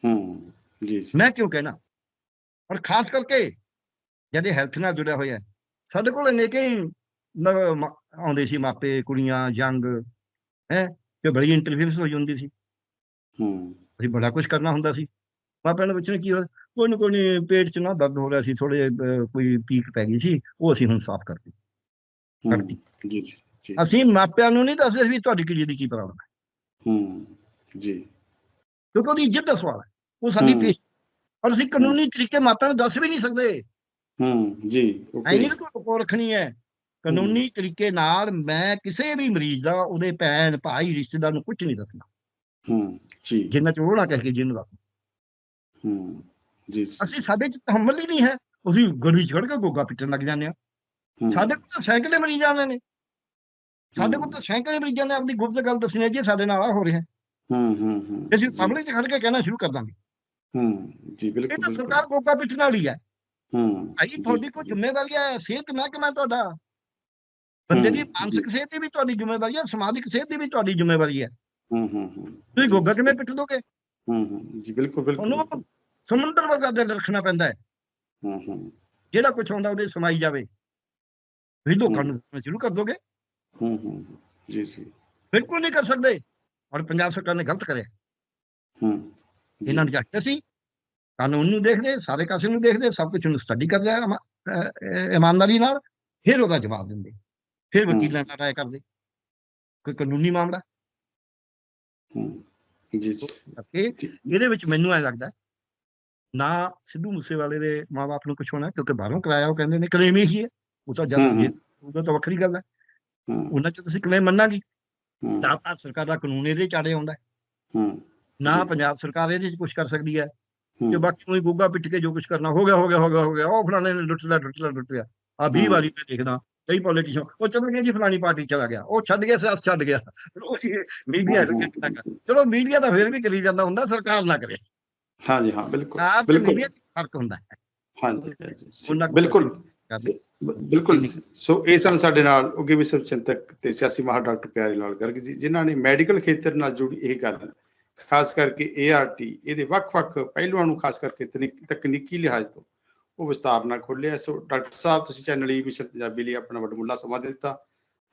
Speaker 1: ਹੂੰ ਜੀ
Speaker 2: ਮੈਂ ਕਿਉਂ ਕਹਿਣਾ? ਔਰ ਖਾਸ ਕਰਕੇ ਜਿਹਦੇ ਹੈਲਥ ਨਾਲ ਜੁੜਿਆ ਹੋਇਆ ਹੈ, ਸਾਡੇ ਕੋਲ ਅਨੇਕੇ ਹੀ ਨ- ਮ- ਆਉਂਦੇ ਸੀ ਮਾਪੇ ਕੁੜੀਆਂ ਯੰਗ ਹੈ ਤੇ ਬੜੀ ਇੰਟਰਵਿਊਸ ਹੋ ਜਾਂਦੀ ਸੀ।
Speaker 1: ਹੂੰ।
Speaker 2: ਅਸੀਂ ਬੜਾ ਕੁਝ ਕਰਨਾ ਹੁੰਦਾ ਸੀ। ਮਾਪਿਆਂ ਦੇ ਵਿੱਚ ਕੀ ਹੋਇਆ ਕੋਈ ਨਾ ਕੋਈ ਨੀ, ਪੇਟ 'ਚ ਨਾ ਦਰਦ ਹੋ ਰਿਹਾ ਸੀ ਥੋੜੇ ਕੋਈ ਪੀਕ ਪੈ ਗਈ ਸੀ ਉਹ ਅਸੀਂ ਹੁਣ ਸਾਫ਼ ਕਰਤੀ ਕਰਤੀ।
Speaker 1: ਜੀ ਜੀ ਜੀ।
Speaker 2: ਅਸੀਂ ਮਾਪਿਆਂ ਨੂੰ ਨਹੀਂ ਦੱਸਦੇ ਵੀ ਤੁਹਾਡੀ ਕੁੜੀ ਦੀ ਕੀ ਪ੍ਰੋਬਲਮ ਹੈ।
Speaker 1: ਹੂੰ ਜੀ।
Speaker 2: ਕਿਉਂਕਿ ਉਹਦੀ ਇੱਜ਼ਤ ਦਾ ਸਵਾਲ ਹੈ ਉਹ ਸਾਡੀ। ਪੇਸ਼ ਔਰ ਅਸੀਂ ਕਾਨੂੰਨੀ ਤਰੀਕੇ ਮਾਪਿਆਂ ਨੂੰ ਦੱਸ ਵੀ ਨਹੀਂ ਸਕਦੇ।
Speaker 1: ਹੂੰ ਜੀ ਓਕੇ।
Speaker 2: ਕਿ ਕੋਈ ਰੱਖਣੀ ਹੈ। ਕਾਨੂੰਨੀ ਤਰੀਕੇ ਨਾਲ ਮੈਂ ਕਿਸੇ ਵੀ ਮਰੀਜ਼ ਦਾ ਉਹਦੇ ਭੈਣ ਭਾਈ ਰਿਸ਼ਤੇਦਾਰ ਨੂੰ ਕੁਝ ਨਹੀਂ ਦੱਸਣਾ।
Speaker 1: ਹੂੰ ਜੀ।
Speaker 2: ਜਿੰਨਾ ਚ ਉਹ ਨਾ ਕਹਿ ਕੇ ਜਿਹਨੂੰ ਦੱਸ।
Speaker 1: ਹੂੰ ਜੀ।
Speaker 2: ਅਸੀਂ ਸਾਡੇ ਚ ਤਹਮਲ ਹੀ ਨਹੀਂ ਹੈ। ਅਸੀਂ ਗਲੀ ਖੜ ਕੇ ਗੋਗਾ ਪਿੱਟਣ ਲੱਗ ਜਾਂਦੇ ਆ ਸਾਡੇ ਕੋਲ ਤਾਂ ਸੈਂਕੜੇ ਮਰੀਜ਼ ਆਉਂਦੇ ਨੇ। ਸਾਡੇ ਕੋਲ ਤਾਂ ਸੈਂਕੜੇ ਮਰੀਜ਼ਾਂ ਨੇ। ਆਪਣੀ ਗੁਪਤ ਗੱਲ ਦੱਸਣੀ ਜੀ ਸਾਡੇ ਨਾਲ ਆ ਹੋ ਰਿਹਾ।
Speaker 1: ਹੂੰ ਹੂੰ ਹੂੰ।
Speaker 2: ਅਸੀਂ ਪਬਲਿਕ ਚ ਖੜ ਕੇ ਕਹਿਣਾ ਸ਼ੁਰੂ ਕਰ ਦਾਂਗੇ।
Speaker 1: ਹੂੰ ਜੀ
Speaker 2: ਇਹ
Speaker 1: ਬਿਲਕੁਲ
Speaker 2: ਤਾਂ
Speaker 1: ਬਿਲਕੁਲ।
Speaker 2: ਸਰਕਾਰ ਗੋਗਾ ਪਿੱਟਣ ਵਾਲੀ ਹੈ।
Speaker 1: ਹੂੰ
Speaker 2: ਭਾਈ ਤੁਹਾਡੀ ਕੋਈ ਜ਼ਿੰਮੇਵਾਰੀ ਹੈ ਸਿਹਤ ਮਹਿਕਮਾ ਤੁਹਾਡਾ। ਬੰਦੇ ਦੀ ਮਾਨਸਿਕ। ਸਿਹਤ ਦੀ ਵੀ ਤੁਹਾਡੀ ਜ਼ਿੰਮੇਵਾਰੀ ਹੈ ਸਮਾਜਿਕ ਸਿਹਤ ਦੀ ਵੀ ਤੁਹਾਡੀ ਜ਼ਿੰਮੇਵਾਰੀ ਹੈ।
Speaker 1: ਹੂੰ ਹੂੰ ਹੂੰ।
Speaker 2: ਤੁਸੀਂ ਗੋਗਾ ਕਿਵੇਂ ਪਿੱਟ ਦੋਗੇ?
Speaker 1: ਹੂੰ ਹੂੰ ਜੀ ਬਿਲਕੁਲ ਬਿਲਕੁਲ।
Speaker 2: ਸਮੁੰਦਰ ਵਰਗਾ ਦਿਲ ਰੱਖਣਾ ਪੈਂਦਾ ਹੈ।
Speaker 1: ਹੂੰ ਹੂੰ।
Speaker 2: ਜਿਹੜਾ ਕੁਝ ਆਉਂਦਾ ਉਹਦੇ ਸਮਾਈ ਜਾਵੇ। ਤੁਸੀਂ ਲੋਕਾਂ ਨੂੰ ਦੱਸਣਾ ਸ਼ੁਰੂ ਕਰ ਦੋਗੇ।
Speaker 1: ਹੂੰ ਹੂੰ ਜੀ ਜੀ।
Speaker 2: ਬਿਲਕੁਲ ਨਹੀਂ ਕਰ ਸਕਦੇ। ਔਰ ਪੰਜਾਬ ਸਰਕਾਰ ਨੇ ਗਲਤ ਕਰਿਆ।
Speaker 1: ਹੂੰ।
Speaker 2: ਇਹਨਾਂ ਨੂੰ ਚਾਹੀਦਾ ਸੀ ਕਾਨੂੰਨ ਨੂੰ ਦੇਖਦੇ ਸਾਰੇ ਕਾਸੇ ਨੂੰ ਦੇਖਦੇ ਸਭ ਕੁਝ ਨੂੰ ਸਟੱਡੀ ਕਰਦੇ ਇਮਾਨਦਾਰੀ ਨਾਲ। ਫਿਰ ਉਹਦਾ ਜਵਾਬ ਦਿੰਦੇ। ਫਿਰ। ਵਕੀਲਾਂ ਨਾਲ ਰਾਏ ਕਰਦੇ। ਕੋਈ ਕਾਨੂੰਨੀ ਮਾਮਲਾ।
Speaker 1: ਹੂੰ। ਜੀ ਜੀ।
Speaker 2: ਇਹਦੇ ਵਿੱਚ ਮੈਨੂੰ ਐ ਲੱਗਦਾ ਨਾ ਸਿੱਧੂ ਮੂਸੇਵਾਲੇ ਦੇ ਮਾਪੇ ਨੂੰ ਕੁਝ ਹੋਣਾ ਕਿਉਂਕਿ ਬਾਹਰੋਂ ਕਰਾਇਆ ਉਹ ਕਹਿੰਦੇ ਨੇ ਕਲੇਮ ਹੀ ਹੈ। ਉਹ ਤਾਂ ਜਦ ਉਹਦਾ ਤਾਂ ਵੱਖਰੀ ਗੱਲ ਹੈ। ਉਹਨਾਂ ਚ ਤੁਸੀਂ ਕਲੇਮ ਮੰਨਾਂਗੀ। ਨਾ ਭਾਰਤ ਸਰਕਾਰ ਦਾ ਕਾਨੂੰਨ ਇਹਦੇ ਚਾੜੇ ਆਉਂਦਾ ਨਾ। ਪੰਜਾਬ ਸਰਕਾਰ ਇਹਦੇ ਚ ਕੁਝ ਕਰ ਸਕਦੀ ਹੈ। ਤੇ ਬਾਕੀ ਨੂੰ ਗੁੱਗਾ ਪਿੱਟ ਕੇ ਜੋ ਕੁਝ ਕਰਨਾ ਹੋ ਗਿਆ ਹੋ ਗਿਆ ਹੋ ਗਿਆ ਹੋ ਗਿਆ। ਉਹ ਫਲਾਣੇ ਨੇ ਲੁੱਟ ਲਿਆ ਲੁੱਟ ਲਿਆ ਲੁੱਟ ਲਿਆ ਆ 20
Speaker 1: ਹੂੰ।
Speaker 2: ਵਾਰੀ ਮੈਂ ਦੇਖਦਾ ਕਈ ਪੋਲੀਟੀਸ਼ੀਅਨ ਉਹ ਚਲ ਗਿਆ ਜੀ ਫਲਾਣੀ ਪਾਰਟੀ ਚਲਾ ਗਿਆ। ਉਹ ਛੱਡ ਗਿਆ ਸਿਆਸਤ ਛੱਡ ਗਿਆ। ਉਹ ਮੀਡੀਆ
Speaker 1: ਹੂੰ,
Speaker 2: ਰਿਜੈਕਟ ਕਰ। ਚਲੋ ਮੀਡੀਆ ਤਾਂ ਫਿਰ ਵੀ ਕਰੀ ਜਾਂਦਾ ਹੁੰਦਾ ਸਰਕਾਰ ਨਾ ਕਰੇ।
Speaker 1: ਹਾਂ ਜੀ ਹਾਂ ਬਿਲਕੁਲ ਬਿਲਕੁਲ।
Speaker 2: ਫ਼ਰਕ ਹੁੰਦਾ ਹੈ।
Speaker 1: ਹਾਂ ਜੀ, ਹਾਂ ਜੀ,
Speaker 2: ਉਹਨਾਂ ਕੋਲ
Speaker 1: ਬਿਲਕੁਲ। ਬਿਲਕੁਲ। ਸੋ ਇਹ ਸਨ ਸਾਡੇ ਨਾਲ ਉੱਗੇ ਵਿਸ਼ਵ ਚਿੰਤਕ ਤੇ ਸਿਆਸੀ ਮਾਹਰ ਡਾਕਟਰ ਪਿਆਰੀ ਲਾਲ ਗਰਗ ਜੀ ਜਿਨ੍ਹਾਂ ਨੇ ਮੈਡੀਕਲ ਖੇਤਰ ਨਾਲ ਜੁੜੀ ਇਹ ਗੱਲ ਖਾਸ ਕਰਕੇ ਏਆਰਟੀ ਇਹਦੇ ਵੱਖ-ਵੱਖ ਪਹਿਲੂਆਂ ਨੂੰ ਖਾਸ ਕਰਕੇ ਤਕਨੀ- ਤਕਨੀਕੀ ਲਿਹਾਜ਼ ਤੋਂ ਉਹ ਵਿਸਤਾਰ ਨਾਲ ਖੋਲ੍ਹਿਆ। ਸੋ ਡਾਕਟਰ ਸਾਹਿਬ ਤੁਸੀਂ ਚੈਨਲ ਈ ਮਿਸ਼ਨ ਪੰਜਾਬੀ ਲਈ ਆਪਣਾ ਵੱਡਮੁੱਲਾ ਸਮਾਂ ਦਿੱਤਾ।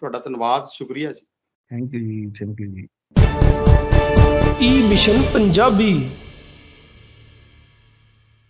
Speaker 1: ਤੁਹਾਡਾ ਧੰਨਵਾਦ ਸ਼ੁਕਰੀਆ ਜੀ।
Speaker 2: ਥੈਂਕ ਯੂ ਜੀ ਥੈਂਕ ਯੂ ਜੀ।
Speaker 3: E mission Punjabi